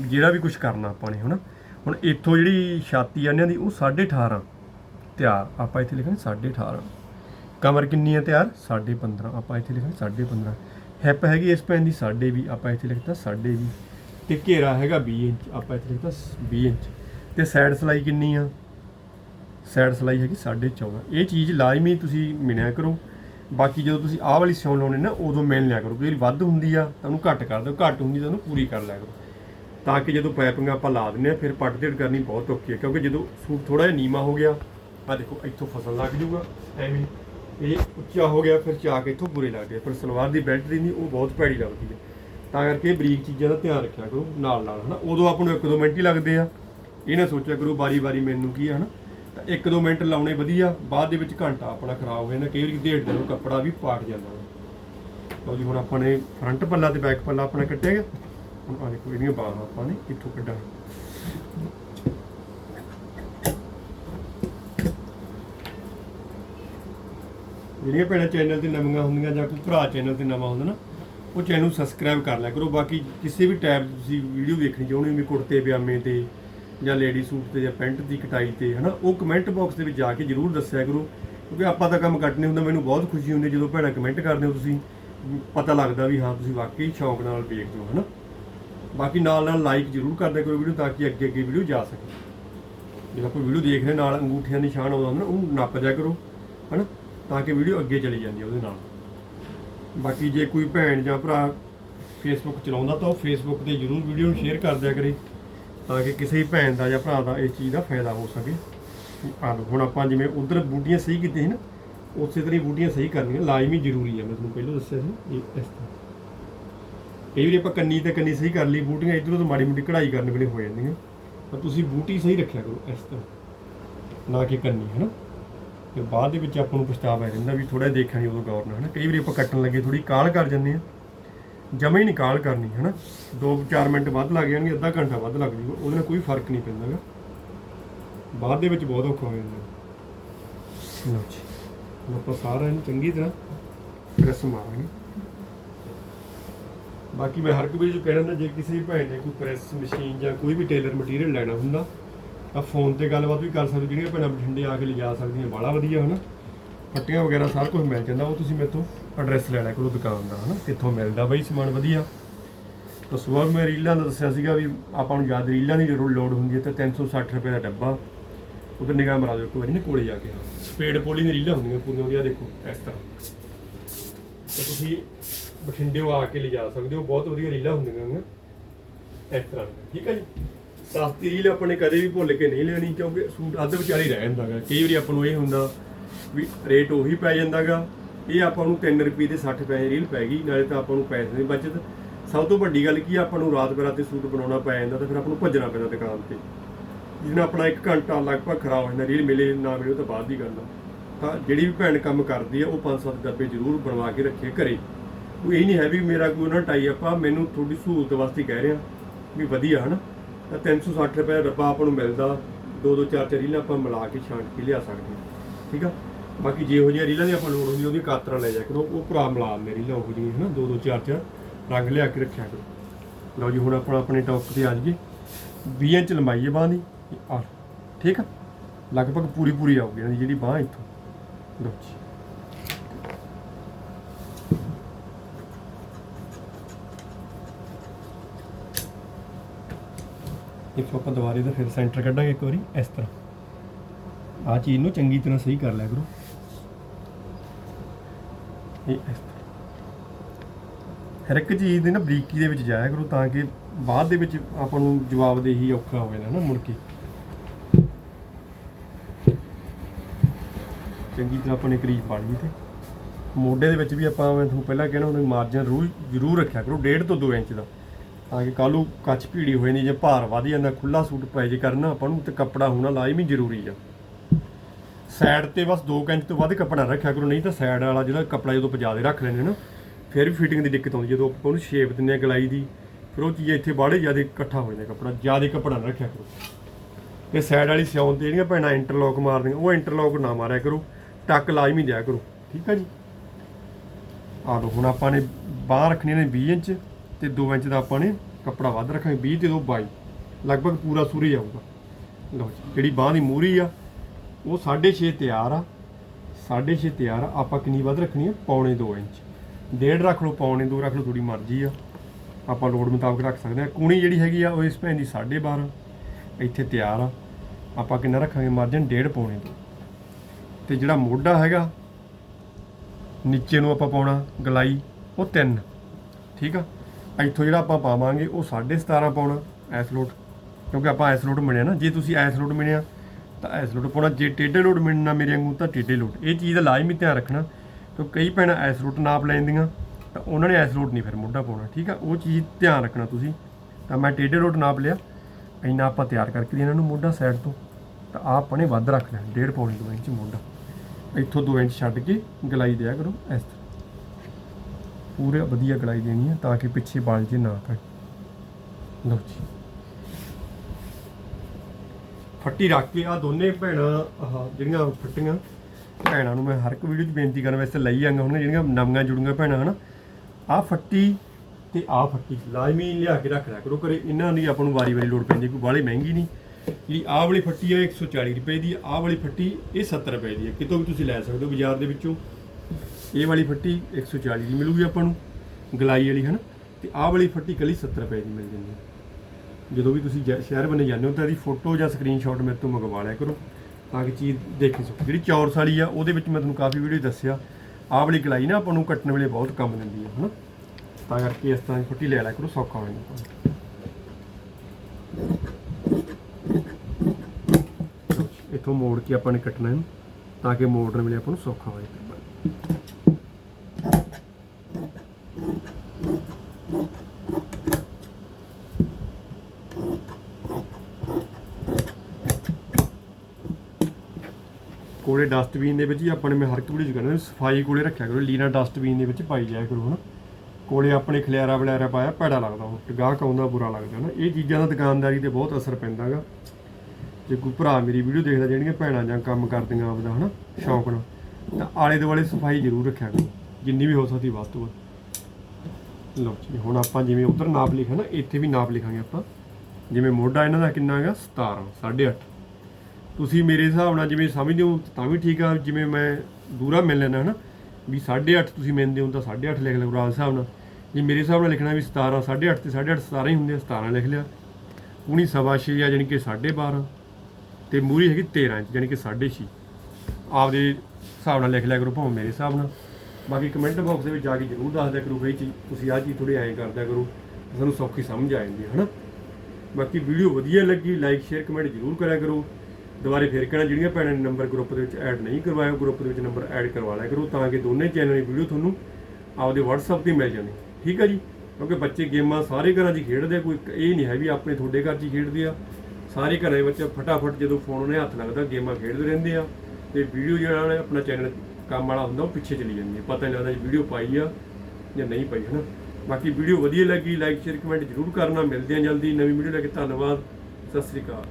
ਜਿਹੜਾ ਵੀ ਕੁਝ ਕਰਨਾ ਆਪਾਂ ਨੇ, ਹਨਾ? ਹੁਣ ਇੱਥੋਂ ਜਿਹੜੀ ਛਾਤੀ ਆ ਇਹਨਾਂ ਦੀ, ਉਹ 18.5 ਤਿਆਰ, ਆਪਾਂ ਇੱਥੇ ਲਿਖਾਂਗੇ 18.5 ਕਮਰ ਕਿੰਨੀ ਹੈ ਤਿਆਰ? 15.5 ਆਪਾਂ ਇੱਥੇ ਲਿਖਾਂਗੇ 15.5 ਹਿੱਪ ਹੈਗੀ ਇਸ ਪੈਨ ਦੀ ਸਾਢੇ ਵੀ ਆਪਾਂ ਇੱਥੇ ਲਿਖਤਾ ਸਾਢੇ ਵੀ ਤੇ ਘੇਰਾ ਹੈਗਾ 20 ਇੰਚ, ਆਪਾਂ ਇੱਥੇ ਲਿਖਤਾ 20 ਇੰਚ। ਤੇ ਸਾਈਡ ਸਲਾਈ ਕਿੰਨੀ ਆ? ਸਾਈਡ ਸਲਾਈ ਹੈਗੀ 14.5 ਇਹ ਚੀਜ਼ ਲਾਜ਼ਮੀ ਤੁਸੀਂ ਮਿਣਿਆ ਕਰੋ। ਬਾਕੀ ਜਦੋਂ ਤੁਸੀਂ ਆਹ ਵਾਲੀ ਸਿਉਣ ਲਾਉਣੇ ਨਾ ਉਦੋਂ ਮਿਲ ਲਿਆ ਕਰੋ। ਕਈ ਵੱਧ ਹੁੰਦੀ ਆ, ਤਾਂ ਉਹਨੂੰ ਘੱਟ ਕਰ ਦਿਓ। ਘੱਟ ਹੁੰਦੀ ਤਾਂ ਉਹਨੂੰ ਪੂਰੀ ਕਰ ਲਿਆ ਕਰੋ। ਤਾਂ ਕਿ ਜਦੋਂ ਪਾਈਪਿੰਗ ਆਪਾਂ ਲਾ ਦਿੰਨੇ ਆ ਫਿਰ ਪੱਟ ਢੇੜ ਕਰਨੀ ਬਹੁਤ ਔਖੀ ਹੈ ਕਿਉਂਕਿ ਜਦੋਂ ਸੂਟ ਥੋੜਾ ਜਿਹਾ ਨੀਵਾ ਹੋ ਗਿਆ ਆ ਦੇਖੋ, ਇੱਥੋਂ ਫਸਲ ਲੱਗ ਜੂਗਾ ਐਵੇਂ ਇਹ ਉੱਚਾ ਹੋ ਗਿਆ, ਫਿਰ ਚਾ ਕੇ ਇੱਥੋਂ ਪੂਰੇ ਲੱਗ ਗਏ। ਪਰ ਸਲਵਾਰ ਦੀ ਬੈਲਟ ਦੀ ਨਹੀਂ, ਉਹ ਬਹੁਤ ਭੈੜੀ ਲੱਗਦੀ ਹੈ ਤਾਂ ਕਰਕੇ ਬਰੀਕ ਚੀਜ਼ਾਂ ਦਾ ਧਿਆਨ ਰੱਖਿਆ ਕਰੋ ਨਾਲ ਨਾਲ ਹਨਾ? ਉਦੋਂ ਆਪਾਂ ਨੂੰ 1-2 ਮਿੰਟ ਹੀ ਲੱਗਦੇ ਆ। ਇਹ ਨਾ ਸੋਚਿਆ ਕਰੋ, ਵਾਰੀ-ਵਾਰੀ ਮੈਨੂੰ ਕੀ ਹੈ ਹਨਾ? ਤਾਂ 1-2 ਮਿੰਟ ਲਾਉਣੇ ਵਧੀਆ, ਬਾਅਦ ਦੇ ਵਿੱਚ ਘੰਟਾ ਆਪਣਾ ਖਰਾਬ ਹੋ ਜਾਂਦਾ, ਕਈ ਵਾਰੀ ਢੇੜ ਦੇ ਨੂੰ ਕੱਪੜਾ ਵੀ ਪਾਟ ਜਾਂਦਾ। ਲਓ ਜੀ, ਹੁਣ ਆਪਾਂ ਨੇ ਫਰੰਟ ਪੱਲਾ ਤੇ ਬੈਕ ਪੱਲਾ ਆਪਣਾ ਕੱਟਿਆ ਗਿਆ। ਹੁਣ ਆ ਦੇਖੋ, ਇਹਦੀਆਂ ਬਾਹਾਂ ਆਪਾਂ ਨੇ ਇੱਥੋਂ ਕੱਢਾਂਗੇ ਜਿਹੜੀਆਂ ਭੈਣਾਂ ਚੈਨਲ ਤੇ ਨਵੀਆਂ ਹੁੰਦੀਆਂ ਜਾਂ ਕੋਈ ਭਰਾ ਚੈਨਲ ਤੇ ਨਵਾਂ ਹੁੰਦਾ ਨਾ, ਉਹ ਚੈਨਲ ਨੂੰ ਸਬਸਕ੍ਰਾਈਬ ਕਰ ਲਿਆ ਕਰੋ। ਬਾਕੀ ਕਿਸੇ ਵੀ ਟੈਬ ਤੁਸੀਂ ਵੀਡੀਓ ਵੇਖਣੀ ਚਾਹੁੰਦੇ ਹੋ ਵੀ ਕੁੜਤੇ ਪਜਾਮੇ ਤੇ ਜਾਂ ਲੇਡੀ ਸੂਟ ਤੇ ਜਾਂ ਪੈਂਟ ਦੀ ਕਟਾਈ ਤੇ, ਹਨਾ, ਉਹ ਕਮੈਂਟ ਬਾਕਸ ਦੇ ਵਿੱਚ ਜਾ ਕੇ ਜਰੂਰ ਦੱਸਿਆ ਕਰੋ, ਕਿਉਂਕਿ ਆਪਾਂ ਤਾਂ ਕੰਮ ਕੱਟਨੇ ਹੁੰਦਾ, ਮੈਨੂੰ ਬਹੁਤ ਖੁਸ਼ੀ ਹੁੰਦੀ ਜਦੋਂ ਭੈਣਾਂ ਕਮੈਂਟ ਕਰਦੇ ਹੋ ਤੁਸੀਂ, ਪਤਾ ਲੱਗਦਾ ਵੀ ਹਾਂ, ਤੁਸੀਂ ਵਾਕਈ ਸ਼ੌਂਕ ਨਾਲ ਵੇਖਦੇ ਹੋ ਹਨਾ। ਬਾਕੀ ਨਾਲ ਨਾਲ ਲਾਈਕ ਜਰੂਰ ਕਰਦੇ ਕਰੋ ਵੀਡੀਓ ਤਾਂ ਕਿ ਅੱਗੇ ਅੱਗੇ ਵੀਡੀਓ ਜਾ ਸਕੇ। ਜਿਹੜਾ ਕੋਈ ਵੀਡੀਓ ਦੇਖ ਰਹੇ ਨਾਲ ਅੰਗੂਠਿਆਂ ਦੇ ਨਿਸ਼ਾਨ ਆਉਂਦਾ ਹੁੰਦਾ ਨਾ ਉਹਨੂੰ ਨੱਪ ਦਿਆ ਕਰੋ, ਹਨਾ, ਤਾਂ ਕਿ ਵੀਡੀਓ ਅੱਗੇ ਚਲੀ ਜਾਂਦੀ ਹੈ ਉਹਦੇ ਨਾਲ। ਬਾਕੀ ਜੇ ਕੋਈ ਭੈਣ ਜਾਂ ਭਰਾ ਫੇਸਬੁੱਕ ਚਲਾਉਂਦਾ ਤਾਂ ਉਹ ਫੇਸਬੁੱਕ ਤੇ ਜਰੂਰ ਵੀਡੀਓ ਨੂੰ ਸ਼ੇਅਰ ਕਰ ਦਿਆ ਕਰੇ। ਤਾਂ ਕਿ ਕਿਸੇ ਵੀ ਭੈਣ ਦਾ ਜਾਂ ਭਰਾ ਦਾ ਇਸ ਚੀਜ਼ ਦਾ ਫਾਇਦਾ ਹੋ ਸਕੇ। ਆ ਹੁਣ ਆਪਾਂ ਜਿਵੇਂ ਉਧਰ ਬੂਟੀਆਂ ਸਹੀ ਕੀਤੀਆਂ ਸੀ ਨਾ, ਉਸੇ ਤਰ੍ਹਾਂ ਹੀ ਬੂਟੀਆਂ ਸਹੀ ਕਰਨੀਆਂ। ਲਾਜ਼ਮੀ ਜ਼ਰੂਰੀ ਹੈ ਮੈਂ ਤੁਹਾਨੂੰ ਪਹਿਲਾਂ ਦੱਸਿਆ ਸੀ ਇਹ ਇਸ ਤਰ੍ਹਾਂ। ਕਈ ਵਾਰੀ ਆਪਾਂ ਕੰਨੀ ਤੇ ਕੰਨੀ ਸਹੀ ਕਰ ਲਈ, ਬੂਟੀਆਂ ਇਧਰੋਂ ਤੋਂ ਮਾੜੀ ਮੋਟੀ ਕਢਾਈ ਕਰਨ ਵੇਲੇ ਹੋ ਜਾਂਦੀਆਂ। ਤਾਂ ਤੁਸੀਂ ਬੂਟੀ ਸਹੀ ਰੱਖਿਆ ਕਰੋ ਇਸ ਤਰ੍ਹਾਂ, ਨਾ ਕਿ ਕੰਨੀ ਹੈ ਨਾ ਤੇ ਬਾਅਦ ਦੇ ਵਿੱਚ ਆਪਾਂ ਨੂੰ ਪਛਤਾਵਾ ਰਹਿੰਦਾ ਵੀ ਥੋੜਾ ਦੇਖਿਆ ਨਹੀਂ ਉਦੋਂ ਗੌਰ ਨਾਲ ਨਾ ਕਈ ਵਾਰੀ ਆਪਾਂ ਕੱਟਣ ਲੱਗੇ ਥੋੜੀ ਕਾਲ ਕਰ ਜਾਂਦੇ ਆ ਜਮੇ ਹੀ ਨਿਕਾਲ ਕਰਨੀ ਹੈ ਨਾ 2-4 ਮਿੰਟ ਵੱਧ ਲੱਗ ਜਾਣਗੇ, ਅੱਧਾ ਘੰਟਾ ਵੱਧ ਲੱਗ ਜੂਗਾ ਉਹਦੇ ਨਾਲ ਕੋਈ ਫ਼ਰਕ ਨਹੀਂ ਪੈਂਦਾਗਾ ਬਾਅਦ ਦੇ ਵਿੱਚ ਬਹੁਤ ਔਖਾ ਹੋ ਜਾਂਦਾ। ਲਓ ਜੀ, ਹੁਣ ਆਪਾਂ ਸਾਰਾ ਇਹਨੂੰ ਚੰਗੀ ਤਰ੍ਹਾਂ ਪ੍ਰੈਸ ਮਾਰਾਂਗੇ। ਬਾਕੀ ਮੈਂ ਹਰ ਕੋਈ ਜੋ ਕਹਿਣਾ ਨਾ ਜੇ ਕਿਸੇ ਵੀ ਭੈਣ ਨੇ ਕੋਈ ਪ੍ਰੈਸ ਮਸ਼ੀਨ ਜਾਂ ਕੋਈ ਵੀ ਟੇਲਰ ਮਟੀਰੀਅਲ ਲੈਣਾ ਹੁੰਦਾ, ਤਾਂ ਫੋਨ ਤੇ ਗੱਲਬਾਤ ਵੀ ਕਰ ਸਕਦੇ ਜਿਹੜੀਆਂ ਭੈਣਾਂ ਬਠਿੰਡੇ ਆ ਕੇ ਲਿਜਾ ਸਕਦੀਆਂ, ਬਾਹਲਾ ਵਧੀਆ, ਹਨਾ? ਪੱਟੀਆਂ ਵਗੈਰਾ ਸਾਰਾ ਕੁਝ ਮਿਲ ਜਾਂਦਾ, ਉਹ ਤੁਸੀਂ ਮੇਰੇ ਤੋਂ ਐਡਰੈਸ ਲੈ ਲਿਆ ਕਰੋ ਦੁਕਾਨ ਦਾ, ਹਨਾ? ਕਿੱਥੋਂ ਮਿਲਦਾ ਬਈ ਸਮਾਨ ਵਧੀਆ। ਤਾਂ ਸਵੇਰ ਮੈਂ ਰੀਲਾਂ ਦਾ ਦੱਸਿਆ ਸੀਗਾ ਵੀ ਆਪਾਂ ਨੂੰ ਯਾਦ ਰੀਲਾਂ ਦੀ ਜ਼ਰੂਰ ਲੋਡ ਹੁੰਦੀ ਹੈ ਤਾਂ 360 ਰੁਪਏ ਦਾ ਡੱਬਾ, ਉਧਰ ਨਿਗਾਹ ਮਰਾ ਦਿਓ ਇੱਕ ਵਾਰੀ ਨਾ ਕੋਲੇ ਜਾ ਕੇ। ਸਪੀਡ ਪੋਲੀ ਦੀਆਂ ਰੀਲਾਂ ਹੁੰਦੀਆਂ ਪੂਰੀਆਂ ਉਹਦੀਆਂ, ਦੇਖੋ, ਇਸ ਤਰ੍ਹਾਂ। ਤਾਂ ਤੁਸੀਂ ਬਠਿੰਡੇੋਂ ਆ ਕੇ ਲਿਜਾ ਸਕਦੇ ਹੋ, ਬਹੁਤ ਵਧੀਆ ਰੀਲਾਂ ਹੁੰਦੀਆਂ ਨੇ। ਇਸ ਤਰ੍ਹਾਂ, ਠੀਕ ਹੈ ਜੀ? ਸਸਤੀ ਰੀਲ ਆਪਾਂ ਨੇ ਕਦੇ ਵੀ ਭੁੱਲ ਕੇ ਨਹੀਂ ਲੈਣੀ, ਕਿਉਂਕਿ ਸੂਟ ਅੱਧ ਵਿਚਾਲੇ ਹੀ ਰਹਿ ਜਾਂਦਾਗਾ। ਕਈ ਵਾਰੀ ਆਪਾਂ ਨੂੰ ਇਹ ਹੁੰਦਾ ਵੀ ਰੇਟ ਉਹੀ ਪੈ ਜਾਂਦਾਗਾ। ਇਹ ਆਪਾਂ ਨੂੰ 3 ਰੁਪਏ ਦੇ 60 ਪੈਸੇ ਰੀਲ ਪੈ ਗਈ, ਨਾਲੇ ਤਾਂ ਆਪਾਂ ਨੂੰ ਪੈਸੇ ਦੀ ਬਚਤ। ਸਭ ਤੋਂ ਵੱਡੀ ਗੱਲ ਕੀ ਆ, ਆਪਾਂ ਨੂੰ ਰਾਤ ਬਰਾਤੇ ਸੂਟ ਬਣਾਉਣਾ ਪੈ ਜਾਂਦਾ ਤਾਂ ਫਿਰ ਆਪਾਂ ਨੂੰ ਭੱਜਣਾ ਪੈਂਦਾ ਦੁਕਾਨ ਤੇ। ਜਿਹਨਾਂ ਆਪਣਾ 1 ਘੰਟਾ ਲਗਭਗ ਖਰਾਬ ਹੋ ਜਾਂਦਾ, ਰੀਲ ਮਿਲੇ ਨਾ ਮਿਲੇ ਤਾਂ ਬਾਅਦ ਦੀ ਗੱਲ ਆ। ਤਾਂ ਜਿਹੜੀ ਵੀ ਭੈਣ ਕੰਮ ਕਰਦੀ ਆ, ਉਹ 5-7 ਡੱਬੇ ਜ਼ਰੂਰ ਬਣਵਾ ਕੇ ਰੱਖੇ ਘਰੇ। ਉਹ ਇਹ ਨਹੀਂ ਹੈ ਵੀ ਮੇਰਾ ਕੋਈ ਉਹਨਾਂ ਟਾਈ ਆਪਾਂ, ਮੈਨੂੰ ਥੋੜੀ ਸਹੂਲਤ ਵਾਸਤੇ ਕਹਿ ਰਿਹਾ ਵੀ ਵਧੀਆ, ਹਨਾ? ਤਾਂ 360 ਰੁਪਏ ਦਾ ਡੱਬਾ ਆਪਾਂ ਨੂੰ ਮਿਲਦਾ, ਦੋ ਦੋ ਚਾਰ ਚਾਰ ਰੀਲਾਂ ਆਪਾਂ ਮਿਲਾ ਕੇ ਛਾਂਟ ਕੇ ਲਿਆ ਸਕਦੇ ਹਾਂ। ਠੀਕ ਆ? ਬਾਕੀ ਜੇ ਇਹੋ ਜਿਹੀਆਂ ਰੀਲਾਂ ਦੀ ਆਪਾਂ ਲੋੜ ਹੁੰਦੀ, ਉਹਦੀ ਕਾਤਰਾ ਲੈ ਜਾ ਕਰੋ। ਉਹ ਭਰਾ ਮਿਲਾ ਦਿੰਦੇ ਰੀਲਾਂ ਉਹ ਜਿਹੀਆਂ, ਹਨਾ ਦੋ ਦੋ ਚਾਰ ਚਾਰ ਰੰਗ ਲਿਆ ਕੇ ਰੱਖਿਆ ਕਰੋ। ਲਓ ਜੀ, ਹੁਣ ਆਪਾਂ ਆਪਣੇ ਟੌਪ ਤੇ ਆ ਜਾਈਏ। 20 ਇੰਚ ਲੰਬਾਈ ਹੈ ਬਾਂਹ ਦੀ। ਆ ਠੀਕ ਆ? ਲਗਭਗ ਪੂਰੀ ਪੂਰੀ ਆਊਗੀ ਇਹਨਾਂ ਜਿਹੜੀ ਬਾਂਹ ਇੱਥੋਂ। ਲਓ ਜੀ। ਇੱਥੋਂ ਆਪਾਂ ਦੁਬਾਰੇ ਦਾ ਫਿਰ ਸੈਂਟਰ ਕੱਢਾਂਗੇ ਇੱਕ ਵਾਰੀ, ਇਸ ਤਰ੍ਹਾਂ। ਆ ਚੀਜ਼ ਨੂੰ ਚੰਗੀ ਤਰ੍ਹਾਂ ਸਹੀ ਕਰ ਲਿਆ ਕਰੋ। ਇਹ ਇਸ ਤਰ੍ਹਾਂ। ਹਰ ਇੱਕ ਚੀਜ਼ ਦੀ ਨਾ ਬਰੀਕੀ ਦੇ ਵਿੱਚ ਜਾਇਆ ਕਰੋ ਤਾਂ ਕਿ ਬਾਅਦ ਦੇ ਵਿੱਚ ਆਪਾਂ ਨੂੰ ਜਵਾਬਦੇਹੀ ਔਖਾ ਹੋਵੇ ਜਾਂਦਾ ਨਾ ਮੁੜ ਕੇ। ਚੰਗੀ ਤਰ੍ਹਾਂ ਆਪਾਂ ਨੇ ਕਰੀਬ ਪਾ ਲਈ ਤੇ। ਮੋਢੇ ਦੇ ਵਿੱਚ ਵੀ ਆਪਾਂ ਮੈਂ ਤੁਹਾਨੂੰ ਪਹਿਲਾਂ ਕਹਿਣਾ ਹੁੰਦਾ ਮਾਰਜਨ ਜ਼ਰੂਰ ਜ਼ਰੂਰ ਰੱਖਿਆ ਕਰੋ 1.5 ਤੋਂ 2 ਇੰਚ ਦਾ। ਤਾਂ ਕਿ ਕੱਲ੍ਹ ਕੱਚ ਭੀੜੀ ਹੋਏ ਨਹੀਂ ਜੇ ਭਾਰ ਵਧ ਜਾਂਦਾ ਖੁੱਲਾ ਸੂਟ ਪੈ ਜੇ ਕਰਨਾ ਆਪਾਂ ਨੂੰ, ਤੇ ਕੱਪੜਾ ਹੋਣਾ ਲਾਜ਼ਮੀ ਜ਼ਰੂਰੀ ਆ। ਸਾਈਡ ਤੇ ਬਸ 2 ਇੰਚ ਤੋਂ ਵੱਧ ਕੱਪੜਾ ਰੱਖਿਆ ਕਰੋ, ਨਹੀਂ ਤਾਂ ਸਾਈਡ ਵਾਲਾ ਜਿਹੜਾ ਕੱਪੜਾ ਜਦੋਂ ਆਪਾਂ ਜ਼ਿਆਦਾ ਰੱਖ ਲੈਂਦੇ ਨਾ ਫਿਰ ਵੀ ਫਿਟਿੰਗ ਦੀ ਦਿੱਕਤ ਆਉਂਦੀ, ਜਦੋਂ ਆਪਾਂ ਉਹਨੂੰ ਸ਼ੇਪ ਦਿੰਦੇ ਆ ਗਲਾਈ ਦੀ, ਫਿਰ ਉਹ ਚੀਜ਼ ਇੱਥੇ ਬਾਹਲੇ ਜ਼ਿਆਦਾ ਇਕੱਠਾ ਹੋ ਜਾਂਦਾ ਕੱਪੜਾ, ਜ਼ਿਆਦਾ ਕੱਪੜਾ ਨਾ ਰੱਖਿਆ ਕਰੋ। ਤੇ ਸਾਈਡ ਵਾਲੀ ਸਿਉਣ ਤੇ ਜਿਹੜੀਆਂ ਭੈਣਾਂ ਇੰਟਰਲੌਕ ਮਾਰਦੀਆਂ, ਉਹ ਇੰਟਰਲੌਕ ਨਾ ਮਾਰਿਆ ਕਰੋ, ਟੱਕ ਲਾਜ਼ਮੀ ਦਿਆ ਕਰੋ, ਠੀਕ ਆ ਜੀ? ਆ ਲਓ, ਹੁਣ ਆਪਾਂ ਨੇ ਬਾਹਰ ਰੱਖਣੀਆਂ ਨੇ 20 ਇੰਚ ਤੇ 2 ਇੰਚ ਦਾ ਆਪਾਂ ਨੇ ਕੱਪੜਾ ਵੱਧ ਰੱਖਾਂਗੇ 20 ਤੇ 2 22 ਲਗਭਗ ਪੂਰਾ ਸੂਰੇ ਜਾਊਗਾ ਲਓ ਜੀ, ਜਿਹੜੀ ਬਾਹ ਦੀ ਮੂਰੀ ਆ ਉਹ 6.5 ਤਿਆਰ ਆ। 6.5 ਤਿਆਰ ਆ। ਆਪਾਂ ਕਿੰਨੀ ਵੱਧ ਰੱਖਣੀ ਆ? ਪੌਣੇ 2 ਇੰਚ। ਡੇਢ ਰੱਖ ਲਓ, ਪੌਣੇ 2 ਰੱਖ ਲਓ ਥੋੜੀ ਮਰਜ਼ੀ ਆ। ਆਪਾਂ ਲੋਡ ਮੁਤਾਬਕ ਰੱਖ ਸਕਦੇ ਆ। ਕੂਣੀ ਜਿਹੜੀ ਹੈਗੀ ਆ, ਉਹ ਇਸ ਭੈਣ ਦੀ 12.5 ਇੱਥੇ ਤਿਆਰ ਆ। ਆਪਾਂ ਕਿੰਨਾ ਰੱਖਾਂਗੇ? ਮਾਰਜਨ ਡੇਢ ਪੌਣੇ 2 ਤੇ ਜਿਹੜਾ ਮੋਢਾ ਹੈਗਾ, ਨੀਚੇ ਨੂੰ ਆਪਾਂ ਪਾਉਣਾ ਗਲਾਈ, ਉਹ 3 ਠੀਕ ਆ? ਇੱਥੋਂ ਜਿਹੜਾ ਆਪਾਂ ਪਾਵਾਂਗੇ, ਉਹ 17.5 ਪਾਉਣਾ। ਐਸ ਲੋਟ। ਕਿਉਂਕਿ ਆਪਾਂ ਐਸ ਲੋਟ ਮਿਲਿਆ ਨਾ। ਜੇ ਤੁਸੀਂ ਐਸ ਲੋਟ ਮਿਲਿਆ ਤਾਂ ਐਸ ਲੋਟ ਪਾਉਣਾ, ਜੇ ਟੇਢੇ ਲੋਟ ਮਿਲਣਾ ਮੇਰੇ ਵਾਂਗੂ ਤਾਂ ਟੇਢੇ ਲੋਟ ਇਹ ਚੀਜ਼ ਦਾ ਲਾਜ਼ਮੀ ਧਿਆਨ ਰੱਖਣਾ। ਕਿਉਂਕਿ ਕਈ ਭੈਣਾਂ ਐਸ ਲੋਟ ਨਾਪ ਲੈਂਦੀਆਂ ਤਾਂ ਉਹਨਾਂ ਨੇ ਐਸ ਲੋਟ ਨਹੀਂ ਫਿਰ ਮੋਢਾ ਪਾਉਣਾ, ਠੀਕ ਆ? ਉਹ ਚੀਜ਼ ਧਿਆਨ ਰੱਖਣਾ ਤੁਸੀਂ। ਤਾਂ ਮੈਂ ਟੇਢੇ ਲੋਟ ਨਾਪ ਲਿਆ। ਇੰਨਾ ਆਪਾਂ ਤਿਆਰ ਕਰਕੇ ਇਹਨਾਂ ਨੂੰ ਮੋਢਾ ਸਾਈਡ ਤੋਂ। ਤਾਂ ਆਹ ਆਪਾਂ ਨੇ ਵੱਧ ਰੱਖ ਲਿਆ ਡੇਢ ਪੌਣੇ ਦੋ ਇੰਚ ਮੋਢਾ। ਇੱਥੋਂ 2 ਇੰਚ ਛੱਡ ਕੇ ਗਲਾਈ ਦਿਆ ਕਰੋ ਇਸ ਤਰ੍ਹਾਂ। ਪੂਰੇ ਵਧੀਆ ਗਲਾਈ ਦੇਣੀ ਹੈ ਤਾਂ ਕਿ ਪਿੱਛੇ ਬਾਲ ਜੇ ਨਾ ਕਰੇ ਲਓ ਜੀ। ਫੱਟੀ ਰੱਖ ਕੇ ਆ ਦੋਨੇ ਭੈਣਾਂ, ਆਹ ਜਿਹੜੀਆਂ ਫੱਟੀਆਂ ਭੈਣਾਂ ਨੂੰ ਮੈਂ ਹਰ ਇੱਕ ਵੀਡੀਓ 'ਚ ਬੇਨਤੀ ਕਰਨ ਵਾਸਤੇ ਲਈ ਜਾਂਗਾ ਹੁਣ, ਜਿਹੜੀਆਂ ਨਵੀਆਂ ਜੁੜੀਆਂ ਭੈਣਾਂ ਹਨ ਆ ਫੱਟੀ ਤੇ ਆ ਫੱਟੀ ਲਾਜ਼ਮੀ ਲਿਆ ਕੇ ਰੱਖ ਲਿਆ ਕਰੋ ਕਰੇ ਇਹਨਾਂ ਦੀ ਆਪਾਂ ਨੂੰ ਵਾਰੀ ਵਾਰੀ ਲੋੜ ਪੈਂਦੀ ਕੋਈ ਬਾਹਲੀ ਮਹਿੰਗੀ ਨਹੀਂ। ਜਿਹੜੀ ਆਹ ਵਾਲੀ ਫੱਟੀ ਹੈ 140 ਰੁਪਏ ਦੀ ਆਹ ਵਾਲੀ ਫੱਟੀ ਇਹ 70 ਰੁਪਏ ਦੀ ਹੈ ਕਿਤੋਂ ਵੀ ਤੁਸੀਂ ਲੈ ਸਕਦੇ ਹੋ ਬਾਜ਼ਾਰ ਦੇ ਵਿੱਚੋਂ। ਇਹ ਵਾਲੀ ਫੱਟੀ 140 ਦੀ ਮਿਲੂਗੀ ਆਪਾਂ ਨੂੰ, ਗਲਾਈ ਵਾਲੀ, ਹਨ? ਤੇ ਆਹ ਵਾਲੀ ਫੱਟੀ ਕਲੀ 70 ਰੁਪਏ ਦੀ ਮਿਲ ਜਾਂਦੀ ਹੈ। ਜਦੋਂ ਵੀ ਤੁਸੀਂ ਜੈ- ਸ਼ਹਿਰ ਬੰਨੇ ਜਾਂਦੇ ਹੋ ਤਾਂ ਇਹਦੀ ਫੋਟੋ ਜਾਂ ਸਕਰੀਨਸ਼ਾਟ ਮੇਰੇ ਤੋਂ ਮੰਗਵਾ ਲਿਆ ਕਰੋ, ਤਾਂ ਕਿ ਚੀਜ਼ ਦੇਖ ਸਕੋ ਜਿਹੜੀ ਚੌਰਸ ਵਾਲੀ ਆ, ਉਹਦੇ ਵਿੱਚ ਮੈਂ ਤੁਹਾਨੂੰ ਕਾਫੀ ਵੀਡੀਓ ਦੱਸਿਆ। ਆਹ ਵਾਲੀ ਗਲਾਈ ਨਾ ਆਪਾਂ ਨੂੰ ਕੱਟਣ ਵੇਲੇ ਬਹੁਤ ਕੰਮ ਦਿੰਦੀ ਹੈ ਹਨਾ? ਤਾਂ ਕਰਕੇ ਇਸ ਤਰ੍ਹਾਂ ਦੀ ਫੁੱਟੀ ਲੈ ਲਿਆ ਕਰੋ, ਸੌਖਾ ਹੋ ਜਾਂਦਾ। ਇੱਥੋਂ ਮੋੜ ਕੇ ਆਪਾਂ ਨੇ ਕੱਟਣਾ ਇਹਨੂੰ, ਤਾਂ ਕਿ ਮੋੜਨ ਵੇਲੇ ਆਪਾਂ ਨੂੰ ਸੌਖਾ ਹੋ ਕੋਲੇ ਡਸਟਬਿਨ ਦੇ ਵਿੱਚ ਹੀ ਆਪਣੇ ਮੈਂ ਹਰ ਇੱਕ ਵੀਡੀਓ ਚ ਕਹਿੰਦਾ ਸਫ਼ਾਈ ਕੋਲੇ ਰੱਖਿਆ ਕਰੋ, ਲੀਨਾ ਡਸਟਬਿਨ ਦੇ ਵਿੱਚ ਪਾਈ ਜਾਇਆ ਕਰੋ ਹਨਾ। ਕੋਲੇ ਆਪਣੇ ਖਲਿਆਰਾ ਵਲਿਆਰਾ ਪਾਇਆ, ਭੈੜਾ ਲੱਗਦਾ ਉਹ ਗਾਹਕ ਆਉਂਦਾ ਬੁਰਾ ਲੱਗਦਾ ਨਾ ਇਹ ਚੀਜ਼ਾਂ ਦਾ ਦੁਕਾਨਦਾਰੀ ਤੇ ਬਹੁਤ ਅਸਰ ਪੈਂਦਾਗਾ। ਜੇ ਕੋਈ ਭਰਾ ਮੇਰੀ ਵੀਡੀਓ ਦੇਖਦਾ, ਜਿਹੜੀਆਂ ਭੈਣਾਂ ਜਾਂ ਕੰਮ ਕਰਦੀਆਂ ਆਪਦਾ ਹਨਾ, ਸ਼ੌਂਕ ਨਾਲ, ਤਾਂ ਆਲੇ ਦੁਆਲੇ ਸਫ਼ਾਈ ਜ਼ਰੂਰ ਰੱਖਿਆ ਕਰੋ, ਜਿੰਨੀ ਵੀ ਹੋ ਸਕਦੀ ਵੱਧ ਤੋਂ ਵੱਧ। ਲਓ ਜੀ, ਹੁਣ ਆਪਾਂ ਜਿਵੇਂ ਉਧਰ ਨਾਪ ਲਿਖਿਆ ਨਾ, ਇੱਥੇ ਵੀ ਨਾਪ ਲਿਖਾਂਗੇ ਆਪਾਂ। ਜਿਵੇਂ ਮੋਢਾ ਇਹਨਾਂ ਦਾ ਕਿੰਨਾ ਹੈਗਾ? 17 8.5 ਤੁਸੀਂ ਮੇਰੇ ਹਿਸਾਬ ਨਾਲ ਜਿਵੇਂ ਸਮਝਦੇ ਹੋ ਤਾਂ ਵੀ ਠੀਕ ਆ, ਜਿਵੇਂ ਮੈਂ ਦੂਰਾ ਮਿਲ ਲੈਣਾ ਹਨਾ, ਵੀ 8.5 ਤੁਸੀਂ ਮਿਲਦੇ ਹੋ ਤਾਂ 8.5 ਲਿਖ ਲਿਆ ਰਾਜ ਹਿਸਾਬ ਨਾਲ। ਜੇ ਮੇਰੇ ਹਿਸਾਬ ਨਾਲ ਲਿਖਣਾ ਵੀ 17 8.5 ਤੇ 8.5 17 ਹੀ ਹੁੰਦੇ ਆ 17 ਲਿਖ ਲਿਆ। ਪੂਣੀ ਸਵਾ ਛੇ ਆ, ਜਾਣੀ ਕਿ 12.5 ਤੇ ਮੂਰੀ ਹੈਗੀ 13 ਇੰਚ ਜਾਣੀ ਕਿ 6.5 ਆਪਦੇ ਹਿਸਾਬ ਨਾਲ ਲਿਖ ਲਿਆ ਕਰੋ ਭਾਵੇਂ ਮੇਰੇ ਹਿਸਾਬ ਨਾਲ। ਬਾਕੀ ਕਮੈਂਟ ਬਾਕਸ ਦੇ ਵਿੱਚ ਜਾ ਕੇ ਜਰੂਰ ਦੱਸ ਦਿਆ ਕਰੋ ਬਈ ਚੀਜ਼ ਤੁਸੀਂ ਆਹ ਚੀਜ਼ ਥੋੜੀ ਐਂ ਕਰਦਿਆ ਕਰੋ ਸਾਨੂੰ ਸੌਖੀ ਸਮਝ ਆ ਜਾਂਦੀ ਹੈ, ਹਨਾ? ਬਾਕੀ ਵੀਡੀਓ ਵਧੀਆ ਲੱਗੀ ਲਾਈਕ ਸ਼ੇਅਰ ਕਮੈਂਟ ਜਰੂਰ ਕਰਿਆ ਕਰੋ। ਦੁਬਾਰੇ ਫੇਰ ਕਹਿਣਾ ਜਿਹੜੀਆਂ ਭੈਣਾਂ ਨੇ ਨੰਬਰ ਗਰੁੱਪ ਦੇ ਵਿੱਚ ਐਡ ਨਹੀਂ ਕਰਵਾਇਆ ਗਰੁੱਪ ਦੇ ਵਿੱਚ ਨੰਬਰ ਐਡ ਕਰਵਾ ਲਿਆ ਕਰੋ ਤਾਂ ਕਿ ਦੋਨੇ ਚੈਨਲ ਦੀ ਵੀਡੀਓ ਤੁਹਾਨੂੰ ਆਪਦੇ WhatsApp ਤੇ ਮਿਲ ਜਾਣੀ। ਠੀਕ ਹੈ ਜੀ? ਕਿਉਂਕਿ ਬੱਚੇ ਗੇਮਾਂ ਸਾਰੇ ਘਰਾਂ 'ਚ ਖੇਡਦੇ ਆ, ਕੋਈ ਇਹ ਨਹੀਂ ਹੈ ਵੀ ਆਪਣੇ ਤੁਹਾਡੇ ਘਰ 'ਚ ਹੀ ਖੇਡਦੇ ਆ। ਸਾਰੇ ਘਰਾਂ ਦੇ ਬੱਚੇ ਫਟਾਫਟ ਜਦੋਂ ਫੋਨ ਉਹਨੇ ਹੱਥ ਲੱਗਦਾ ਗੇਮਾਂ ਖੇਡਦੇ ਰਹਿੰਦੇ ਆ। ਤੇ ਵੀਡੀਓ ਜਿਹੜਾ ਉਹਨੇ ਆਪਣਾ ਚੈਨਲ ਕੰਮ ਵਾਲਾ ਹੁੰਦਾ ਉਹ ਪਿੱਛੇ ਚਲੀ ਜਾਂਦੀ ਹੈ ਪਤਾ ਨਹੀਂ ਲੱਗਦਾ ਜੀ ਵੀਡੀਓ ਪਾਈ ਆ ਜਾਂ ਨਹੀਂ ਪਾਈ ਹੈ ਨਾ ਬਾਕੀ ਵੀਡੀਓ ਵਧੀਆ ਲੱਗੀ ਲਾਈਕ ਸ਼ੇਅਰ ਕਮੈਂਟ ਜਰੂਰ ਕਰਨਾ। ਮਿਲਦੇ ਆ ਜਲਦੀ। ਨਵੀਂ ਵੀਡੀਓ ਲੈ ਕੇ ਧੰਨਵਾਦ। ਸਤਿ ਸ੍ਰੀ ਅਕਾਲ।